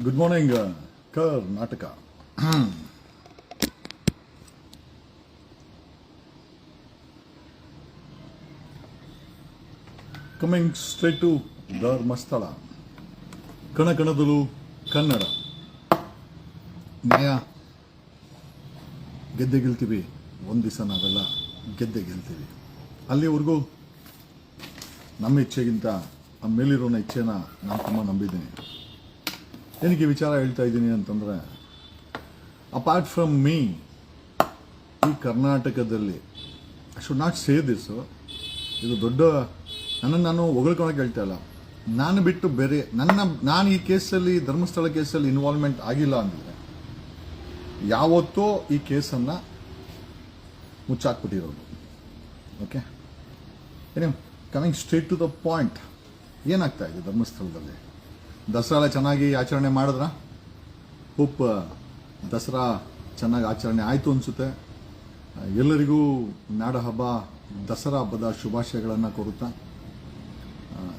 Good morning Karnataka coming straight to Dharmasthala ಕಣಕಣದಲು Kannada ನ್ಯಾಯ ಗೆದ್ದೆ ಗೆಲ್ತೀವಿ. ಒಂದು ದಿವಸ ನಾವೆಲ್ಲ ಗೆದ್ದೆ ಗೆಲ್ತೀವಿ. ಅಲ್ಲಿವರೆಗೂ ನಮ್ಮ ಇಚ್ಛೆಗಿಂತ, ಆ ಮೇಲಿರೋನ ಇಚ್ಛೆನ ನಾನು ತುಂಬ ನಂಬಿದ್ದೀನಿ. ಏನಕ್ಕೆ ವಿಚಾರ ಹೇಳ್ತಾ ಇದ್ದೀನಿ ಅಂತಂದರೆ ಅಪಾರ್ಟ್ ಫ್ರಮ್ ಮೀ ಈ ಕರ್ನಾಟಕದಲ್ಲಿ I should not say this ಇದು ದೊಡ್ಡ, ನನ್ನನ್ನು ನಾನು ಹೊಗಳ್ಕೊಳಕ್ಕೆ ಹೇಳ್ತಾ ಇಲ್ಲ. ನಾನು ಬಿಟ್ಟು ಬೇರೆ, ನನ್ನ, ನಾನು ಈ ಕೇಸಲ್ಲಿ, ಧರ್ಮಸ್ಥಳ ಕೇಸಲ್ಲಿ ಇನ್ವಾಲ್ವ್ಮೆಂಟ್ ಆಗಿಲ್ಲ ಅಂದರೆ, ಯಾವತ್ತೋ ಈ ಕೇಸನ್ನು ಮುಚ್ಚಾಕ್ಬಿಟ್ಟಿರೋದು. ಓಕೆ ಏನೇ coming straight to the point ಏನಾಗ್ತಾ ಇದೆ ಧರ್ಮಸ್ಥಳದಲ್ಲಿ? ದಸರಾ ಚೆನ್ನಾಗಿ ಆಚರಣೆ ಮಾಡಿದ್ರ? ಹೋಪ್ ದಸರಾ ಚೆನ್ನಾಗಿ ಆಚರಣೆ ಆಯಿತು ಅನಿಸುತ್ತೆ. ಎಲ್ಲರಿಗೂ ನಾಡ ಹಬ್ಬ, ದಸರಾ ಹಬ್ಬದ ಶುಭಾಶಯಗಳನ್ನು ಕೋರುತ್ತಾ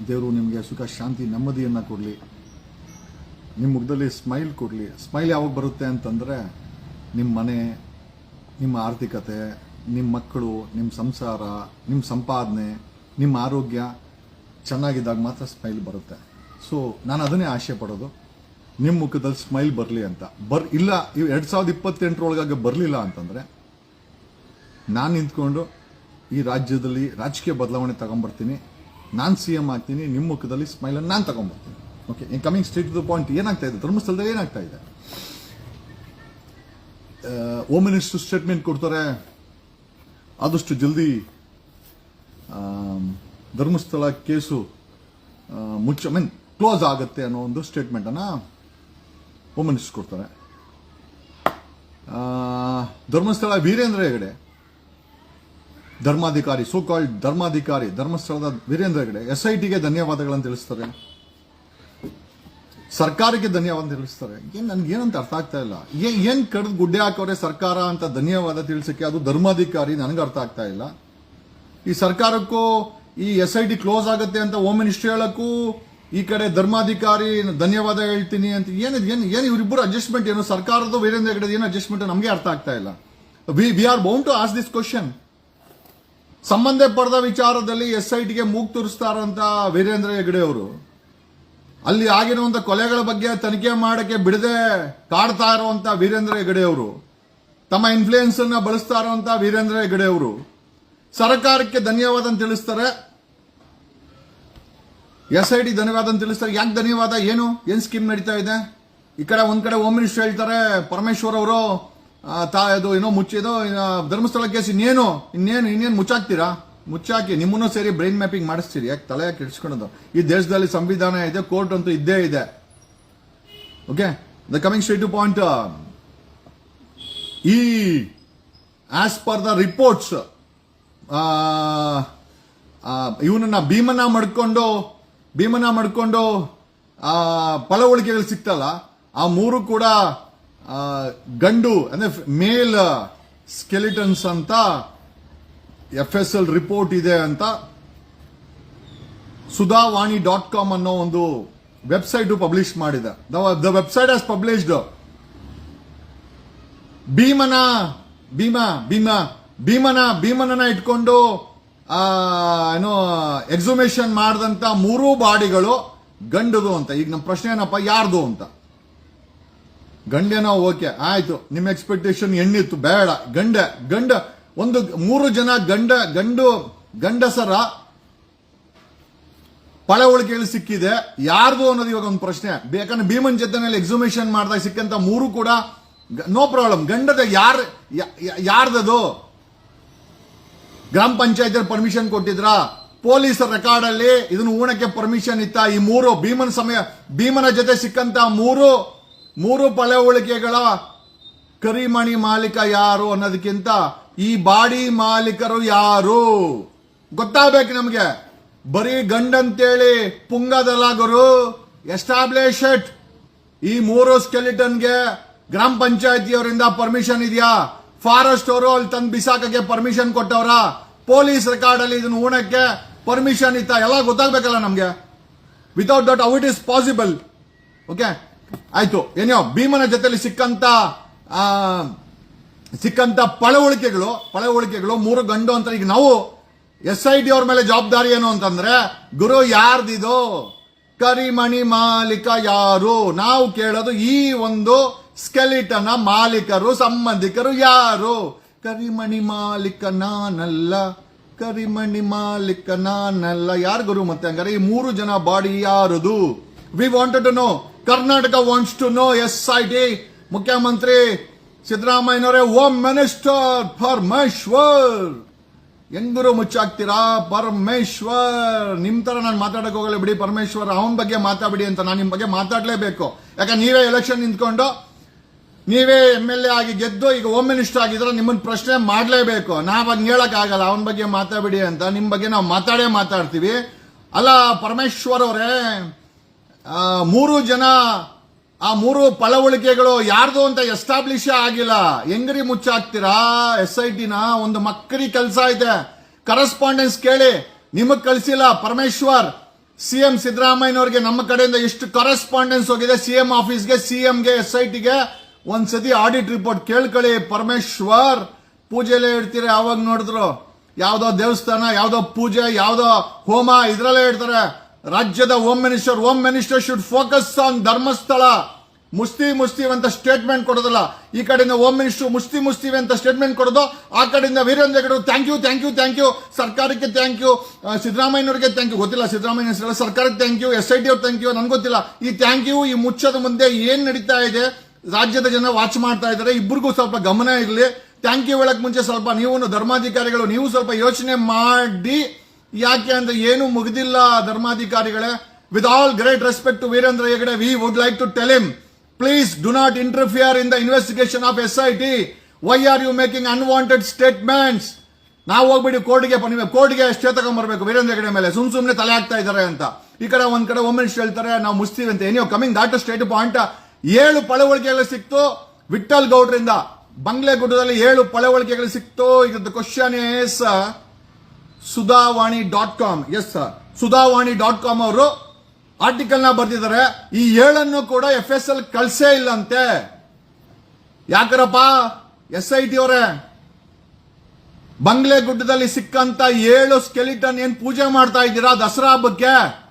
ದೇವರು ನಿಮಗೆ ಸುಖ, ಶಾಂತಿ, ನೆಮ್ಮದಿಯನ್ನು ಕೊಡಲಿ. ನಿಮ್ಮ ಮುಖದಲ್ಲಿ ಸ್ಮೈಲ್ ಕೊಡಲಿ. ಸ್ಮೈಲ್ ಯಾವಾಗ ಬರುತ್ತೆ ಅಂತಂದರೆ ನಿಮ್ಮ ಮನೆ, ನಿಮ್ಮ ಆರ್ಥಿಕತೆ ನಿಮ್ಮ ಮಕ್ಕಳು ನಿಮ್ಮ ಸಂಸಾರ ನಿಮ್ಮ ಸಂಪಾದನೆ, ನಿಮ್ಮ ಆರೋಗ್ಯ, ಚೆನ್ನಾಗಿದ್ದಾಗ ಮಾತ್ರ ಸ್ಮೈಲ್ ಬರುತ್ತೆ. ಸೊ ನಾನು ಅದನ್ನೇ ಆಶೆ ಪಡೋದು ನಿಮ್ಮ ಮುಖದಲ್ಲಿ ಸ್ಮೈಲ್ ಬರಲಿ ಅಂತ. ಬರ್, ಇಲ್ಲ, ಇವು ಎರಡು ಸಾವಿರದ ಇಪ್ಪತ್ತೆಂಟರೊಳಗಾಗಿ ಬರಲಿಲ್ಲ ಅಂತಂದರೆ, ನಾನು ನಿಂತ್ಕೊಂಡು ಈ ರಾಜ್ಯದಲ್ಲಿ ರಾಜಕೀಯ ಬದಲಾವಣೆ ತಗೊಂಬರ್ತೀನಿ. ನಾನು ಸಿ ಎಂ ಆಗ್ತೀನಿ ನಿಮ್ಮ ಮುಖದಲ್ಲಿ ಸ್ಮೈಲನ್ನು ನಾನು ತಗೊಂಬರ್ತೀನಿ. Okay in coming straight to the point ಏನಾಗ್ತಾ ಇದೆ? ಧರ್ಮಸ್ಥಳದಲ್ಲಿ ಏನಾಗ್ತಾ ಇದೆ? ಹೋಮ್ ಮಿನಿಸ್ಟರ್ ಸ್ಟೇಟ್ಮೆಂಟ್ ಕೊಡ್ತಾರೆ. ಆದಷ್ಟು ಜಲ್ದಿ ಧರ್ಮಸ್ಥಳ ಕೇಸು ಮುಚ್ಚ ಮೀನ್ ಕ್ಲೋಸ್ ಆಗುತ್ತೆ ಅನ್ನೋ ಒಂದು ಸ್ಟೇಟ್ಮೆಂಟನ್ನು ಹೋಮ್ ಮಿನಿಸ್ಟರ್ ಕೊಡ್ತಾರೆ ಆ, ಧರ್ಮಸ್ಥಳ ವೀರೇಂದ್ರ ಹೆಗಡೆ. ಧರ್ಮಾಧಿಕಾರಿ ಸೋ ಕಾಲ್ಡ್ ಧರ್ಮಾಧಿಕಾರಿ ಧರ್ಮಸ್ಥಳದ ವೀರೇಂದ್ರ ಹೆಗಡೆ. ಎಸ್ ಐ ಟಿಗೆ ಧನ್ಯವಾದಗಳನ್ನು ತಿಳಿಸ್ತಾರೆ. ಸರ್ಕಾರಕ್ಕೆ ಧನ್ಯವಾದ ತಿಳಿಸ್ತಾರೆ. ಏನ್ ನನ್ಗೆ ಏನಂತ ಅರ್ಥ ಆಗ್ತಾ ಇಲ್ಲ. ಏನ್ ಏನ್ ಕಡ್ದು ಗುಡ್ಡೆ ಹಾಕೋರೆ ಸರ್ಕಾರ ಅಂತ ಧನ್ಯವಾದ ತಿಳಿಸಕ್ಕೆ ಅದು ಧರ್ಮಾಧಿಕಾರಿ ನನಗೆ ಅರ್ಥ ಆಗ್ತಾ ಇಲ್ಲ. ಈ ಸರ್ಕಾರಕ್ಕೂ ಈ ಎಸ್ ಐ ಟಿ ಕ್ಲೋಸ್ ಆಗುತ್ತೆ ಅಂತ ಹೋಮ್ ಮಿನಿಸ್ಟ್ರಿ ಹೇಳಕ್ಕೂ ಈ ಕಡೆ ಧರ್ಮಾಧಿಕಾರಿ, ಧನ್ಯವಾದ ಹೇಳ್ತೀನಿ ಅಂತ ಏನಿದೆ ಏನು ಏನು ಇವರಿಬ್ಬರು ಅಡ್ಜಸ್ಟ್ಮೆಂಟ್ ಏನು? ಸರ್ಕಾರದ ವೀರೇಂದ್ರ ಹೆಗಡೆ ಏನು ಅಡ್ಜಸ್ಟ್ಮೆಂಟ್ ನಮಗೆ ಅರ್ಥ ಆಗ್ತಾ ಇಲ್ಲ. We we are bound to ask this question ಸಂಬಂಧ ಪಡೆದ ವಿಚಾರದಲ್ಲಿ ಎಸ್ ಐ ಟಿಗೆ ಮೂಗ್ ತೋರಿಸ್ತಾರಂತ ವೀರೇಂದ್ರ ಹೆಗಡೆ ಅವರು. ಅಲ್ಲಿ ಆಗಿರುವಂತ ಕೊಲೆಗಳ ಬಗ್ಗೆ ತನಿಖೆ ಮಾಡಕ್ಕೆ ಬಿಡದೆ ಕಾಡ್ತಾ ಇರುವಂತ ವೀರೇಂದ್ರ ಹೆಗಡೆ ಅವರು. ತಮ್ಮ ಇನ್ಫ್ಲೂಯೆನ್ಸ್ ಅನ್ನ ಬಳಸ್ತಾ ವೀರೇಂದ್ರ ಹೆಗಡೆ ಅವರು. ಸರ್ಕಾರಕ್ಕೆ ಧನ್ಯವಾದ ತಿಳಿಸ್ತಾರೆ. ಎಸ್ ಐ ಡಿ ಧನ್ಯವಾದ ಅಂತ ತಿಳಿಸ್ತಾರೆ. ಯಾಕೆ ಧನ್ಯವಾದ? ಏನು? ಏನ್ ಸ್ಕೀಮ್ ನಡೀತಾ ಇದೆ? ಈ ಕಡೆ ಒಂದ್ ಕಡೆ ಹೋಮ್ ಮಿನಿಸ್ಟರ್ ಹೇಳ್ತಾರೆ, ಪರಮೇಶ್ವರ್ ಅವರು ತಾ, ಇದು, ಏನೋ ಮುಚ್ಚಿದೋ ಧರ್ಮಸ್ಥಳ ಕೇಸ್ ಇನ್ನೇನು ಇನ್ನೇನು ಇನ್ನೇನು ಮುಚ್ಚಾಕ್ತೀರಾ? ಮುಚ್ಚಾಕಿ, ನಿಮ್ಮನ್ನು ಸೇರಿ ಬ್ರೈನ್ ಮ್ಯಾಪಿಂಗ್ ಮಾಡಿಸ್ತೀರಿ. ಯಾಕೆ ತಲೆ ಯಾಕೆ ಇಡ್ಸ್ಕೊಳೋದು ಈ ದೇಶದಲ್ಲಿ ಸಂವಿಧಾನ ಇದೆ, ಕೋರ್ಟ್ ಅಂತೂ ಇದ್ದೇ ಇದೆ. Okay the coming straight to point ಈ ಆಸ್ ಪರ್ ದ ರಿಪೋರ್ಟ್ಸ್ ಇವನನ್ನ ಭೀಮನ್ನ ಮಡ್ಕೊಂಡು ಭೀಮನ ಮಡ್ಕೊಂಡು ಆ ಪಳವಳಿಕೆಗಳು ಸಿಕ್ತಲ್ಲ, ಆ ಮೂರು ಕೂಡ ಗಂಡು, ಅಂದ್ರೆ ಮೇಲ್ ಸ್ಕೆಲಿಟನ್ಸ್ ಅಂತ ಎಫ್ ಎಸ್ ಎಲ್ ರಿಪೋರ್ಟ್ ಇದೆ ಅಂತ ಸುಧಾವಾಣಿ ಡಾಟ್ ಕಾಮ್ ಅನ್ನೋ ಒಂದು ವೆಬ್ಸೈಟ್ ಪಬ್ಲಿಷ್ ಮಾಡಿದೆ. ದ ವೆಬ್ಸೈಟ್ ಆಸ್ ಪಬ್ಲಿಷ್ಡ್ ಭೀಮನ, ಭೀಮ, ಭೀಮಾ, ಭೀಮನ, ಭೀಮನನ್ನ ಇಟ್ಕೊಂಡು ಏನೋ ಎಕ್ಸುಮೇಷನ್ ಮಾಡಿದಂಥ ಮೂರೂ ಬಾಡಿಗಳು ಗಂಡದು ಅಂತ. ಈಗ ನಮ್ಮ ಪ್ರಶ್ನೆ ಏನಪ್ಪ? ಯಾರ್ದು ಅಂತ. ಗಂಡೇನೋ, ಓಕೆ, ಆಯ್ತು. ನಿಮ್ಮ ಎಕ್ಸ್ಪೆಕ್ಟೇಷನ್ ಹೆಣ್ಣಿತ್ತು, ಬೇಡ. ಗಂಡ ಗಂಡ, ಒಂದು, ಮೂರು ಜನ ಗಂಡ, ಗಂಡು, ಗಂಡಸರ ಪಳವಳಿಕೆಗಳು ಸಿಕ್ಕಿದೆ. ಯಾರ್ದು ಅನ್ನೋದು ಇವಾಗ ಒಂದು ಪ್ರಶ್ನೆ. ಯಾಕಂದ್ರೆ ಭೀಮನ್ ಜೊತೆನಲ್ಲಿ ಎಕ್ಸುಮೇಷನ್ ಮಾಡಿದಾಗ ಸಿಕ್ಕಂತ ಮೂರು ಕೂಡ ನೋ ಪ್ರಾಬ್ಲಮ್ ಗಂಡದ ಯಾರ್ ಯಾರ್ದದು? ಗ್ರಾಮ ಪಂಚಾಯತ್ ಪರ್ಮಿಷನ್ ಕೊಟ್ಟಿದ್ರ? ಪೊಲೀಸ್ ರೆಕಾರ್ಡ್ ಅಲ್ಲಿ ಇದನ್ನು ಊಣಕ್ಕೆ ಪರ್ಮಿಷನ್ ಇತ್ತ ಈ ಮೂರು ಭೀಮನ ಸಮಯ, ಭೀಮನ ಜೊತೆ ಸಿಕ್ಕಂತ ಮೂರು ಮೂರು ಪಳವಳಿಕೆಗಳ ಕರಿಮಣಿ ಮಾಲೀಕ ಯಾರು ಅನ್ನೋದಕ್ಕಿಂತ ಈ ಬಾಡಿ ಮಾಲೀಕರು ಯಾರು? ಗೊತ್ತಾಗಬೇಕು ನಮಗೆ. ಬರೀ ಗಂಡಂತೇಳಿ ಪುಂಗದಲ್ಲ ಎಸ್ಟಾಬ್ಲಿಷ್ಡ್ ಈ ಮೂರು ಸ್ಕೆಲಿಟನ್ಗೆ ಗ್ರಾಮ ಪಂಚಾಯತಿಯವರಿಂದ ಪರ್ಮಿಷನ್ ಇದೆಯಾ? ಫಾರೆಸ್ಟ್ ಅವರು ಅಲ್ಲಿ ತಂದು ಬಿಸಾಕಕ್ಕೆ ಪರ್ಮಿಷನ್ ಕೊಟ್ಟವ್ರ? ಪೊಲೀಸ್ ರೆಕಾರ್ಡ್ ಅಲ್ಲಿ ಇದನ್ನ ಉಣಕ್ಕೆ ಪರ್ಮಿಷನ್ ಇತ್ತ ಎಲ್ಲ ಗೊತ್ತಾಗ್ಬೇಕಲ್ಲ ನಮ್ಗೆ? Without that how it is possible okay ಆಯ್ತು. ಏನೋ ಭೀಮನ ಜೊತೆಲಿ ಸಿಕ್ಕಂತ ಸಿಕ್ಕಂತ ಪಳವಳಿಕೆಗಳು ಪಳವಳಿಕೆಗಳು ಮೂರು ಗಂಡು ಅಂತ. ಈಗ ನಾವು ಎಸ್ ಐ ಡಿ ಅವ್ರ ಮೇಲೆ ಜವಾಬ್ದಾರಿ ಏನು ಅಂತಂದ್ರೆ, ಗುರು ಯಾರ್ದಿದು? ಕರಿಮಣಿ ಮಾಲೀಕ ಯಾರು? ನಾವು ಕೇಳೋದು ಈ ಒಂದು ಸ್ಕೆಲಿಟನ ಮಾಲೀಕರು, ಸಂಬಂಧಿಕರು ಯಾರು? ಕರಿಮಣಿ ಮಾಲಿಕ ನಾನಲ್ಲ, ಕರಿಮಣಿ ಮಾಲಿಕ ನಾನಲ್ಲ. ಯಾರು ಗುರು ಮತ್ತೆ ಹಂಗಾರೆ? ಈ ಮೂರು ಜನ ಬಾಡಿ ಯಾರದು? We wanted to know Karnataka wants to know S I T ಮುಖ್ಯಮಂತ್ರಿ ಸಿದ್ದರಾಮಯ್ಯನವರೇ ಹೋಮ್ ಮಿನಿಸ್ಟರ್ ಪರಮೇಶ್ವರ್. ಹೆಂಗರು ಮುಚ್ಚಾಕ್ತೀರಾ? ಪರಮೇಶ್ವರ್. ನಿಮ್ ತರ ನಾನು ಮಾತಾಡಕ್ ಹೋಗಲ್ಲ ಬಿಡಿ ಪರಮೇಶ್ವರ್. ಅವನ ಬಗ್ಗೆ ಮಾತಾಡಿ ಅಂತ ನಾನು ನಿಮ್ ಬಗ್ಗೆ ಮಾತಾಡಲೇಬೇಕು. ಯಾಕಂದ್ರೆ ನೀವೇ ಎಲೆಕ್ಷನ್ ನಿಂತ್ಕೊಂಡು ನೀವೇ ಎಂ ಎಲ್ ಎ ಆಗಿ ಗೆದ್ದು ಈಗ ಹೋಮ್ ಮಿನಿಸ್ಟರ್ ಆಗಿದ್ರೆ ನಿಮ್ಮನ್ನ ಪ್ರಶ್ನೆ ಮಾಡಲೇಬೇಕು. ನಾವ್ ಹಂಗ್ ಹೇಳಕ್ ಆಗಲ್ಲ ಅವನ ಬಗ್ಗೆ ಮಾತಾಡಿ ಅಂತ. ನಿಮ್ಮ ಬಗ್ಗೆ ನಾವು ಮಾತಾಡೇ ಮಾತಾಡ್ತೀವಿ. ಅಲ್ಲ, ಪರಮೇಶ್ವರ್ ಅವರೇ ಮೂರು ಜನ, ಆ ಮೂರು ಪಳವಳಿಕೆಗಳು ಯಾರ್ದು ಅಂತ ಎಸ್ಟಾಬ್ಲಿಷ್ ಆಗಿಲ್ಲ. ಹೆಂಗ್ರಿ ಮುಚ್ಚಾಕ್ತೀರಾ? ಎಸ್ ಐ ಟಿನ ಒಂದು ಮಕ್ಕರಿ ಕೆಲಸ ಇದೆ ಕರೆಸ್ಪಾಂಡೆನ್ಸ್ ಕೇಳಿ. ನಿಮಗ್ ಕಳಿಸಿಲ್ಲ. ಪರಮೇಶ್ವರ್, ಸಿ ಎಂ ಸಿದ್ದರಾಮಯ್ಯನವ್ರಿಗೆ ನಮ್ಮ ಕಡೆಯಿಂದ ಎಷ್ಟು ಕರೆಸ್ಪಾಂಡೆನ್ಸ್ ಹೋಗಿದೆ. ಸಿ ಎಂ ಆಫೀಸ್ಗೆ, ಸಿ ಎಂಗೆ ಎಸ್ ಐ ಟಿಗೆ ಒಂದ್ಸತಿ ಆಡಿಟ್ ರಿಪೋರ್ಟ್ ಕೇಳ್ಕೊಳ್ಳಿ ಪರಮೇಶ್ವರ್. ಪೂಜೆಲೇ ಇಡ್ತೀರ, ಯಾವಾಗ ನೋಡಿದ್ರು? ಯಾವ್ದೋ ದೇವಸ್ಥಾನ, ಯಾವ್ದೋ ಪೂಜೆ, ಯಾವ್ದೋ ಹೋಮ, ಇದರಲ್ಲೇ ಇಡ್ತಾರೆ. ರಾಜ್ಯದ home minister home minister should focus on Dharmasthala. ಮುಸ್ತಿ ಮುಸ್ತಿ ಅಂತ ಸ್ಟೇಟ್ಮೆಂಟ್ ಕೊಡೋದಲ್ಲ. ಈ ಕಡೆಯಿಂದ ಹೋಮ್ ಮಿನಿಸ್ಟರ್ ಮುಸ್ತಿ ಮುಸ್ತೀವಿ ಅಂತ ಸ್ಟೇಟ್ಮೆಂಟ್ ಕೊಡೋದು, ಆ ಕಡೆಯಿಂದ Veerendra Hegde thank you thank you thank you ಸರ್ಕಾರಕ್ಕೆ ಥ್ಯಾಂಕ್ ಯು ಸಿದ್ದರಾಮಯ್ಯನವರಿಗೆ ಥ್ಯಾಂಕ್ ಯು ಗೊತ್ತಿಲ್ಲ ಸಿದ್ದರಾಮಯ್ಯ ಸರ್ಕಾರಕ್ಕೆ thank you S I T ಅವ್ರು ಥ್ಯಾಂಕ್ ಯು ನನ್ಗೆ ಗೊತ್ತಿಲ್ಲ. ಈ ಥ್ಯಾಂಕ್ ಯು ಈ ಮುಚ್ಚದ ಮುಂದೆ ಏನು ನಡೀತಾ ಇದೆ? ರಾಜ್ಯದ ಜನ ವಾಚ್ ಮಾಡ್ತಾ ಇದ್ದಾರೆ. ಇಬ್ಬರಿಗೂ ಸ್ವಲ್ಪ ಗಮನ ಇರಲಿ. ಟ್ಯಾಂಕ್ ಯು ಹೇಳಕ್ ಮುಂಚೆ ಸ್ವಲ್ಪ ನೀವು ಧರ್ಮಾಧಿಕಾರಿಗಳು, ನೀವು ಸ್ವಲ್ಪ ಯೋಚನೆ ಮಾಡಿ. ಯಾಕೆ ಅಂದ್ರೆ ಏನು ಮುಗಿದಿಲ್ಲ ಧರ್ಮಾಧಿಕಾರಿಗಳೇ. With all great respect to Veerendra Hegde we would like to tell him please do not interfere in the investigation of S I T why are you making unwanted statements ನಾವು ಹೋಗ್ಬಿಡಿ ಕೋರ್ಟ್ಗೆ ನೀವು ಕೋರ್ಟ್ಗೆ ಎಷ್ಟೇ ತಗೊಂಡ್ಬರ್ಬೇಕು ವೀರೇಂದ್ರ ಹೆಗಡೆ ಮೇಲೆ. ಸುಮ್ ಸುಮ್ನೆ ತಲೆ ಹಾಕ್ತಾ ಇದ್ದಾರೆ ಅಂತ. ಈ ಕಡೆ ಒಂದ್ ಕಡೆ ಒಮ್ಮೆ ಹೇಳ್ತಾರೆ, ನಾವು ಮುಸ್ತೀವಿ ಅಂತ. ಏನೋ ಕಮಿಂಗ್ ದಾಟ್ ಸ್ಟೇಟ್ ಪಾಯಿಂಟ್ ಏಳು ಪಳವಳಿಕೆಗಳು ಸಿಕ್ತು ವಿಠಲ್ ಗೌಡ್ರಿಂದ. ಬಂಗ್ಲೆಗುಡ್ಡದಲ್ಲಿ ಏಳು ಪಳವಳಿಕೆಗಳು ಸಿಕ್ತು. ಈಗ question is Sudhavani dot com is Sudhavani dot com ಅವರು ಆರ್ಟಿಕಲ್ನ ಬರ್ತಿದ್ದಾರೆ ಈ ಏಳನ್ನು ಕೂಡ ಎಫ್ ಎಸ್ ಎಲ್ ಕಳ್ಸೇ ಇಲ್ಲಂತೆ. ಯಾಕರಪ್ಪ? ಎಸ್ ಐ ಟಿ ಅವರೇ. ಬಂಗ್ಲೆ ಗುಡ್ಡದಲ್ಲಿ ಸಿಕ್ಕಂತ ಏಳು ಸ್ಕೆಲಿಟನ್ ಏನ್ ಪೂಜೆ ಮಾಡ್ತಾ ಇದ್ದೀರಾ ದಸರಾ ಹಬ್ಬಕ್ಕೆ?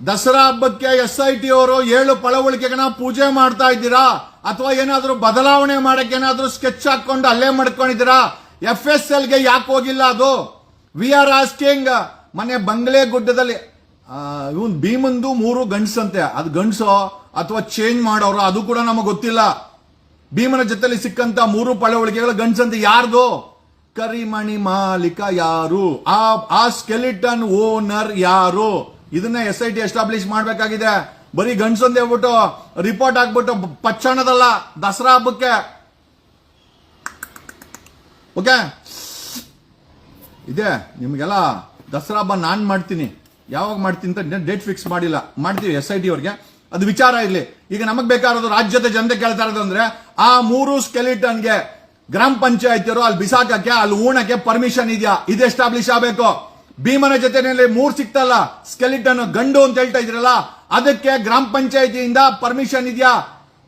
ದಸರಾ ಹಬ್ಬಕ್ಕೆ ಎಸ್ ಐ ಟಿ ಅವರು ಏಳು ಪಳವಳಿಕೆಗಳನ್ನ ಪೂಜೆ ಮಾಡ್ತಾ ಇದ್ದೀರಾ? ಅಥವಾ ಏನಾದರೂ ಬದಲಾವಣೆ ಮಾಡಕ್ಕೆ ಏನಾದರೂ ಸ್ಕೆಚ್ ಹಾಕೊಂಡು ಅಲ್ಲೇ ಮಾಡ್ಕೊಂಡಿದ್ದೀರಾ? ಎಫ್ ಎಸ್ ಎಲ್ಗೆ ಯಾಕೆ ಹೋಗಿಲ್ಲ ಅದು? We are asking. ಮನೆ ಬಂಗ್ಲೆ ಗುಡ್ಡದಲ್ಲಿ ಇವನ್ ಭೀಮಂದು ಮೂರು ಗಂಡ್ಸಂತೆ. ಅದು ಗಂಡ್ಸೋ ಅಥವಾ ಚೇಂಜ್ ಮಾಡೋರು ಅದು ಕೂಡ ನಮಗೆ ಗೊತ್ತಿಲ್ಲ. ಭೀಮನ ಜೊತೆಲಿ ಸಿಕ್ಕಂತ ಮೂರು ಪಳವಳಿಕೆಗಳ ಗಂಡ್ಸಂತೆ ಯಾರ್ದು? ಕರಿಮಣಿ ಮಾಲೀಕ ಯಾರು? ಆ ಆ ಸ್ಕೆಲಿಟನ್ ಓನರ್ ಯಾರು? ಇದನ್ನ ಎಸ್ ಐ ಟಿ ಎಸ್ಟಾಬ್ಲಿಷ್ ಮಾಡಬೇಕಾಗಿದೆ. ಬರೀ ಗಂಡ್ಸೊಂದು ಹೇಳ್ಬಿಟ್ಟು ರಿಪೋರ್ಟ್ ಹಾಕ್ಬಿಟ್ಟು ಪಚ್ಚಣದಲ್ಲ ದಸರಾ ಹಬ್ಬಕ್ಕೆ. ಓಕೆ ಇದೆ, ನಿಮಗೆಲ್ಲ ದಸರಾ ಹಬ್ಬ ನಾನು ಮಾಡ್ತೀನಿ. ಯಾವಾಗ ಮಾಡ್ತೀನಿ ಅಂತ ಡೇಟ್ ಫಿಕ್ಸ್ ಮಾಡಿಲ್ಲ. ಮಾಡ್ತೀವಿ ಎಸ್ ಐ ಟಿ ಅವ್ರಿಗೆ. ಅದು ವಿಚಾರ ಇರಲಿ. ಈಗ ನಮಗೆ ಬೇಕಾದ ರಾಜ್ಯದ ಜನತೆ ಕೇಳ್ತಾ ಇರೋದು ಅಂದ್ರೆ ಆ ಮೂರು ಸ್ಕೆಲಿಟನ್ಗೆ ಗ್ರಾಮ ಪಂಚಾಯತಿಯವರು ಅಲ್ಲಿ ಬಿಸಾಕಕ್ಕೆ, ಅಲ್ಲಿ ಊಣಕ್ಕೆ ಪರ್ಮಿಷನ್ ಇದೆಯಾ? ಇದು ಎಸ್ಟಾಬ್ಲಿಷ್ ಆಗಬೇಕು. ಭೀಮನ ಜೊತೆನಲ್ಲಿ ಮೂರ್ ಸಿಕ್ತಲ್ಲ ಸ್ಕೆಲಿಟನ್ ಗಂಡು ಅಂತ ಹೇಳ್ತಾ ಇದ್ರಲ್ಲ, ಅದಕ್ಕೆ ಗ್ರಾಮ ಪಂಚಾಯತಿಯಿಂದ ಪರ್ಮಿಷನ್ ಇದೆಯಾ?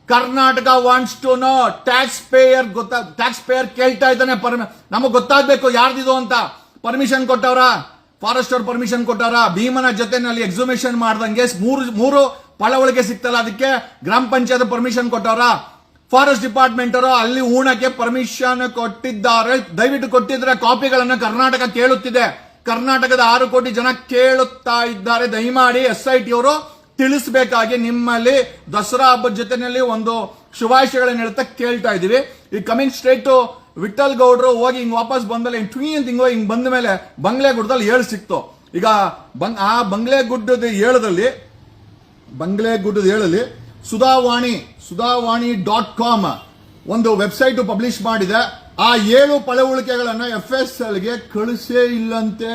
Karnataka wants to know tax payer ಗೊತ್ತಾ ಟ್ಯಾಕ್ಸ್ ಪೇಯರ್ ಕೇಳ್ತಾ ಇದ್ದಾನೆ ನಮಗೆ ಗೊತ್ತಾಗ್ಬೇಕು ಯಾರ್ದಿದು ಅಂತ. ಪರ್ಮಿಷನ್ ಕೊಟ್ಟವ್ರ? ಫಾರೆಸ್ಟ್ ಅವ್ರ ಪರ್ಮಿಷನ್ ಕೊಟ್ಟವ್ರ? ಭೀಮನ ಜೊತೆನಲ್ಲಿ ಎಕ್ಸಿಬಿಷನ್ ಮಾಡ್ದಂಗೆ ಮೂರು ಮೂರು ಪಳವಳಿಗೆ ಸಿಕ್ತಲ್ಲ ಅದಕ್ಕೆ ಗ್ರಾಮ ಪಂಚಾಯತ್ ಪರ್ಮಿಷನ್ ಕೊಟ್ಟವ್ರ. ಫಾರೆಸ್ಟ್ ಡಿಪಾರ್ಟ್ಮೆಂಟ್ ಅವರು ಅಲ್ಲಿ ಊಣಕ್ಕೆ ಪರ್ಮಿಷನ್ ಕೊಟ್ಟಿದ್ದಾರೆ. ದಯವಿಟ್ಟು ಕೊಟ್ಟಿದ್ರೆ ಕಾಪಿಗಳನ್ನು ಕರ್ನಾಟಕ ಕೇಳುತ್ತಿದೆ. ಕರ್ನಾಟಕದ ಆರು ಕೋಟಿ ಜನ ಕೇಳುತ್ತಾ ಇದ್ದಾರೆ. ದಯಮಾಡಿ ಎಸ್ ಐ ಟಿ ಅವರು ತಿಳಿಸಬೇಕಾಗಿ ನಿಮ್ಮಲ್ಲಿ ದಸರಾ ಹಬ್ಬದ ಜೊತೆಯಲ್ಲಿ ಒಂದು ಶುಭಾಶಯಗಳನ್ನ ಹೇಳ್ತಾ ಕೇಳ್ತಾ ಇದ್ದೀವಿ. ಈ ಕಮಿಂಗ್ ಸ್ಟ್ರೇಟ್ ವಿಠಲ್ ಗೌಡ್ರು ಹೋಗಿ ಹಿಂಗ್ ವಾಪಸ್ ಬಂದಲ್ಲಿ ಹಿಂಗ್ ಟ್ವೀ ಅಂತ ಹಿಂಗ್ ಹೋಗಿ ಬಂದ ಮೇಲೆ ಬಂಗ್ಲೆ ಗುಡ್ಡದಲ್ಲಿ ಏಳು ಸಿಕ್ತು. ಈಗ ಬಂಗ್ ಆ ಬಂಗ್ಲೆ ಗುಡ್ಡದ ಏಳದಲ್ಲಿ ಬಂಗ್ಲೆ ಗುಡ್ಡದ ಏಳಲ್ಲಿ ಸುಧಾವಾಣಿ ಸುಧಾವಾಣಿ ಡಾಟ್ ಕಾಮ್ ಒಂದು ವೆಬ್ಸೈಟ್ ಪಬ್ಲಿಷ್ ಮಾಡಿದೆ. ಆ ಏಳು ಪಳವಳಿಕೆಗಳನ್ನ ಎಫ್ ಎಸ್ ಎಲ್ಗೆ ಕಳಿಸೇ ಇಲ್ಲಂತೆ.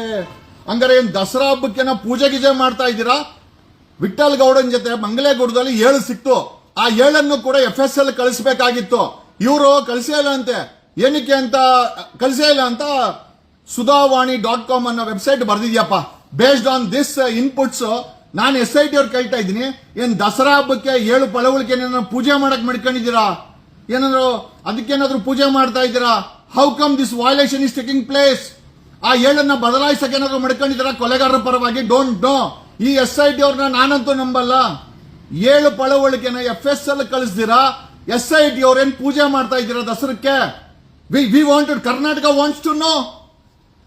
ಹಂಗಾರೆ ಏನ್ ದಸರಾ ಹಬ್ಬಕ್ಕೆ ಪೂಜೆ ಗೀಜೆ ಮಾಡ್ತಾ ಇದ್ದೀರಾ? ವಿಠಲ್ ಗೌಡನ್ ಜೊತೆ ಮಂಗಲೇಗೌಡದಲ್ಲಿ ಏಳು ಸಿಕ್ತು. ಆ ಏಳನ್ನು ಕೂಡ ಎಫ್ ಎಸ್ ಎಲ್ ಕಳಿಸಬೇಕಾಗಿತ್ತು. ಇವರು ಕಳಿಸೇ ಇಲ್ಲ ಅಂತೆ. ಏನಕ್ಕೆ ಅಂತ, ಕಳಿಸೇ ಇಲ್ಲ ಅಂತ ಸುಧಾವಾಣಿ ಡಾಟ್ ಕಾಮ್ ಅನ್ನೋ ವೆಬ್ಸೈಟ್ ಬರ್ದಿದ್ಯಪ್ಪ. ಬೇಸ್ಡ್ ಆನ್ ದಿಸ್ ಇನ್ಪುಟ್ಸ್ ನಾನು ಎಸ್ ಐ ಟಿ ಅವ್ರು ಕೇಳ್ತಾ ಇದ್ದೀನಿ. ಏನ್ ದಸರಾ ಹಬ್ಬಕ್ಕೆ ಏಳು ಪಳವಳಿಕೆ ಪೂಜೆ ಮಾಡಕ್ ಮಾಡ್ಕೊಂಡಿದ್ದೀರಾ? ಏನಾದ್ರು, ಅದಕ್ಕೇನಾದ್ರೂ ಪೂಜೆ ಮಾಡ್ತಾ ಇದ್ದೀರಾ? How come this violation is taking place ಆ ಏಳನ್ನ ಬದಲಾಯಿಸಕ್ಕೆ ಏನಾದ್ರು ಮಡ್ಕೊಂಡಿದ್ದೀರಾ? ಕೊಲೆಗಾರರ ಪರವಾಗಿ ಡೋಂಟ್ ನೋ ಈ ಎಸ್ ಐ ಟಿ ಅವ್ರನ್ನ ನಾನಂತೂ ನಂಬಲ್ಲ. ಏಳು ಪಳವಳಿಕೆನ ಎಫ್ ಎಸ್ ಎಲ್ ಕಳಿಸ್ದಿರಾ? ಎಸ್ ಐ ಟಿ ಅವ್ರೇನ್ ಪೂಜೆ ಮಾಡ್ತಾ ಇದ್ದೀರಾ ದಸರಕ್ಕೆ? We we wanted Karnataka wants to know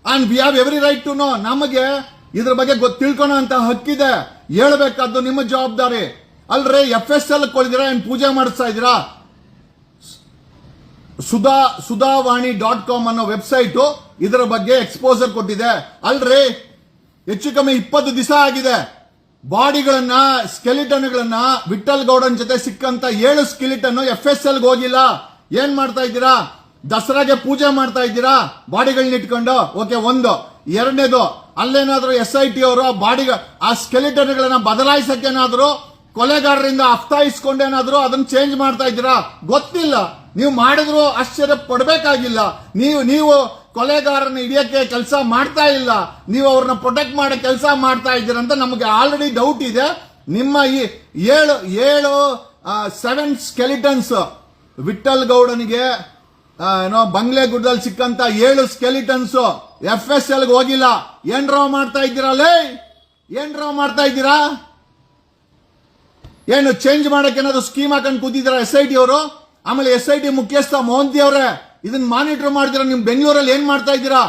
and we have every right to know ನಮಗೆ ಇದ್ರ ಬಗ್ಗೆ ಗೊತ್ತು ತಿಳ್ಕೊಳೋ ಅಂತ ಹಕ್ಕಿದೆ. ಹೇಳ್ಬೇಕಾದ್ದು ನಿಮ್ಮ ಜವಾಬ್ದಾರಿ. ಅಲ್ರಿ ಎಫ್ ಎಸ್ ಎಲ್ ಕೊಳಿದಿರಾ ಏನ್ ಪೂಜೆ ಮಾಡಿಸ್ತಾ ಇದ್ದೀರಾ? ಸುಧಾ, ಸುಧಾವಾಣಿ ಡಾಟ್ ಕಾಮ್ ಅನ್ನೋ ವೆಬ್ಸೈಟ್ ಇದರ ಬಗ್ಗೆ ಎಕ್ಸ್ಪೋಸರ್ ಕೊಟ್ಟಿದೆ. ಅಲ್ರಿ, ಹೆಚ್ಚು ಕಮ್ಮಿ ಇಪ್ಪತ್ತು ದಿವಸ ಆಗಿದೆ. ಬಾಡಿಗಳನ್ನ, ಸ್ಕೆಲಿಟನ್ಗಳನ್ನ ವಿಠಲ್ ಗೌಡನ್ ಜೊತೆ ಸಿಕ್ಕಂತ ಏಳು ಸ್ಕೆಲಿಟನ್ ಎಫ್ ಎಸ್ ಎಲ್ಗೆ ಹೋಗಿಲ್ಲ. ಏನ್ ಮಾಡ್ತಾ ಇದ್ದೀರಾ? ದಸರಾಗೆ ಪೂಜೆ ಮಾಡ್ತಾ ಇದ್ದೀರಾ? ಬಾಡಿಗಳನ್ನ ಇಟ್ಕೊಂಡು? ಓಕೆ, ಒಂದು. ಎರಡನೇದು, ಅಲ್ಲೇನಾದ್ರೂ ಎಸ್ ಐ ಟಿ ಅವರು ಆ ಬಾಡಿ ಆ ಸ್ಕೆಲಿಟನ್ಗಳನ್ನ ಬದಲಾಯಿಸಕ್ಕೇನಾದ್ರೂ ಕೊಲೆಗಾರರಿಂದ ಅಫ್ತಾಯಿಸ್ಕೊಂಡೇನಾದ್ರೂ ಅದನ್ನ ಚೇಂಜ್ ಮಾಡ್ತಾ ಇದ್ದೀರಾ? ಗೊತ್ತಿಲ್ಲ. ನೀವು ಮಾಡಿದ್ರು ಆಶ್ಚರ್ಯ ಪಡಬೇಕಾಗಿಲ್ಲ. ನೀವು ನೀವು ಕೊಲೆಗಾರನ ಹಿಡಿಯಕ್ಕೆ ಕೆಲಸ ಮಾಡ್ತಾ ಇಲ್ಲ. ನೀವು ಅವ್ರನ್ನ ಪ್ರೊಟೆಕ್ಟ್ ಮಾಡೋ ಕೆಲಸ ಮಾಡ್ತಾ ಇದ್ದೀರಂತ ಅಂತ ನಮಗೆ ಆಲ್ರೆಡಿ ಡೌಟ್ ಇದೆ. ನಿಮ್ಮ ಈ ಏಳು ಏಳು ಸೆವೆನ್ ಸ್ಕೆಲಿಟನ್ಸ್ ವಿಠಲ್ ಗೌಡನಿಗೆ ಏನೋ ಬಂಗ್ಲೆ ಗುಡ್ಡದಲ್ಲಿ ಸಿಕ್ಕಂತ ಏಳು ಸ್ಕೆಲಿಟನ್ಸ್ ಎಫ್ ಎಸ್ ಎಲ್ ಹೋಗಿಲ್ಲ. ಏನ್ ಡ್ರಾ ಮಾಡ್ತಾ ಇದ್ದೀರಾ? ಲೇ, ಏನ್ ಡ್ರಾ ಮಾಡ್ತಾ ಇದ್ದೀರಾ? ಏನು ಚೇಂಜ್ ಮಾಡಕ್ಕೆ ಏನಾದ್ರು ಸ್ಕೀಮ್ ಹಾಕೊಂಡು ಕೂತಿದ್ದೀರಾ ಎಸ್ ಐ ಟಿ ಅವರು? ಆಮೇಲೆ ಎಸ್ ಐ ಟಿ ಮುಖ್ಯಸ್ಥ ಮೋಹಂತಿ ಅವರೇ ಇದನ್ನ ಮಾನಿಟರ್ ಮಾಡ್ತೀರಾ ನಿಮ್ ಬೆಂಗಳೂರಲ್ಲಿ ಏನ್ ಮಾಡ್ತಾ ಇದ್ದೀರಾ?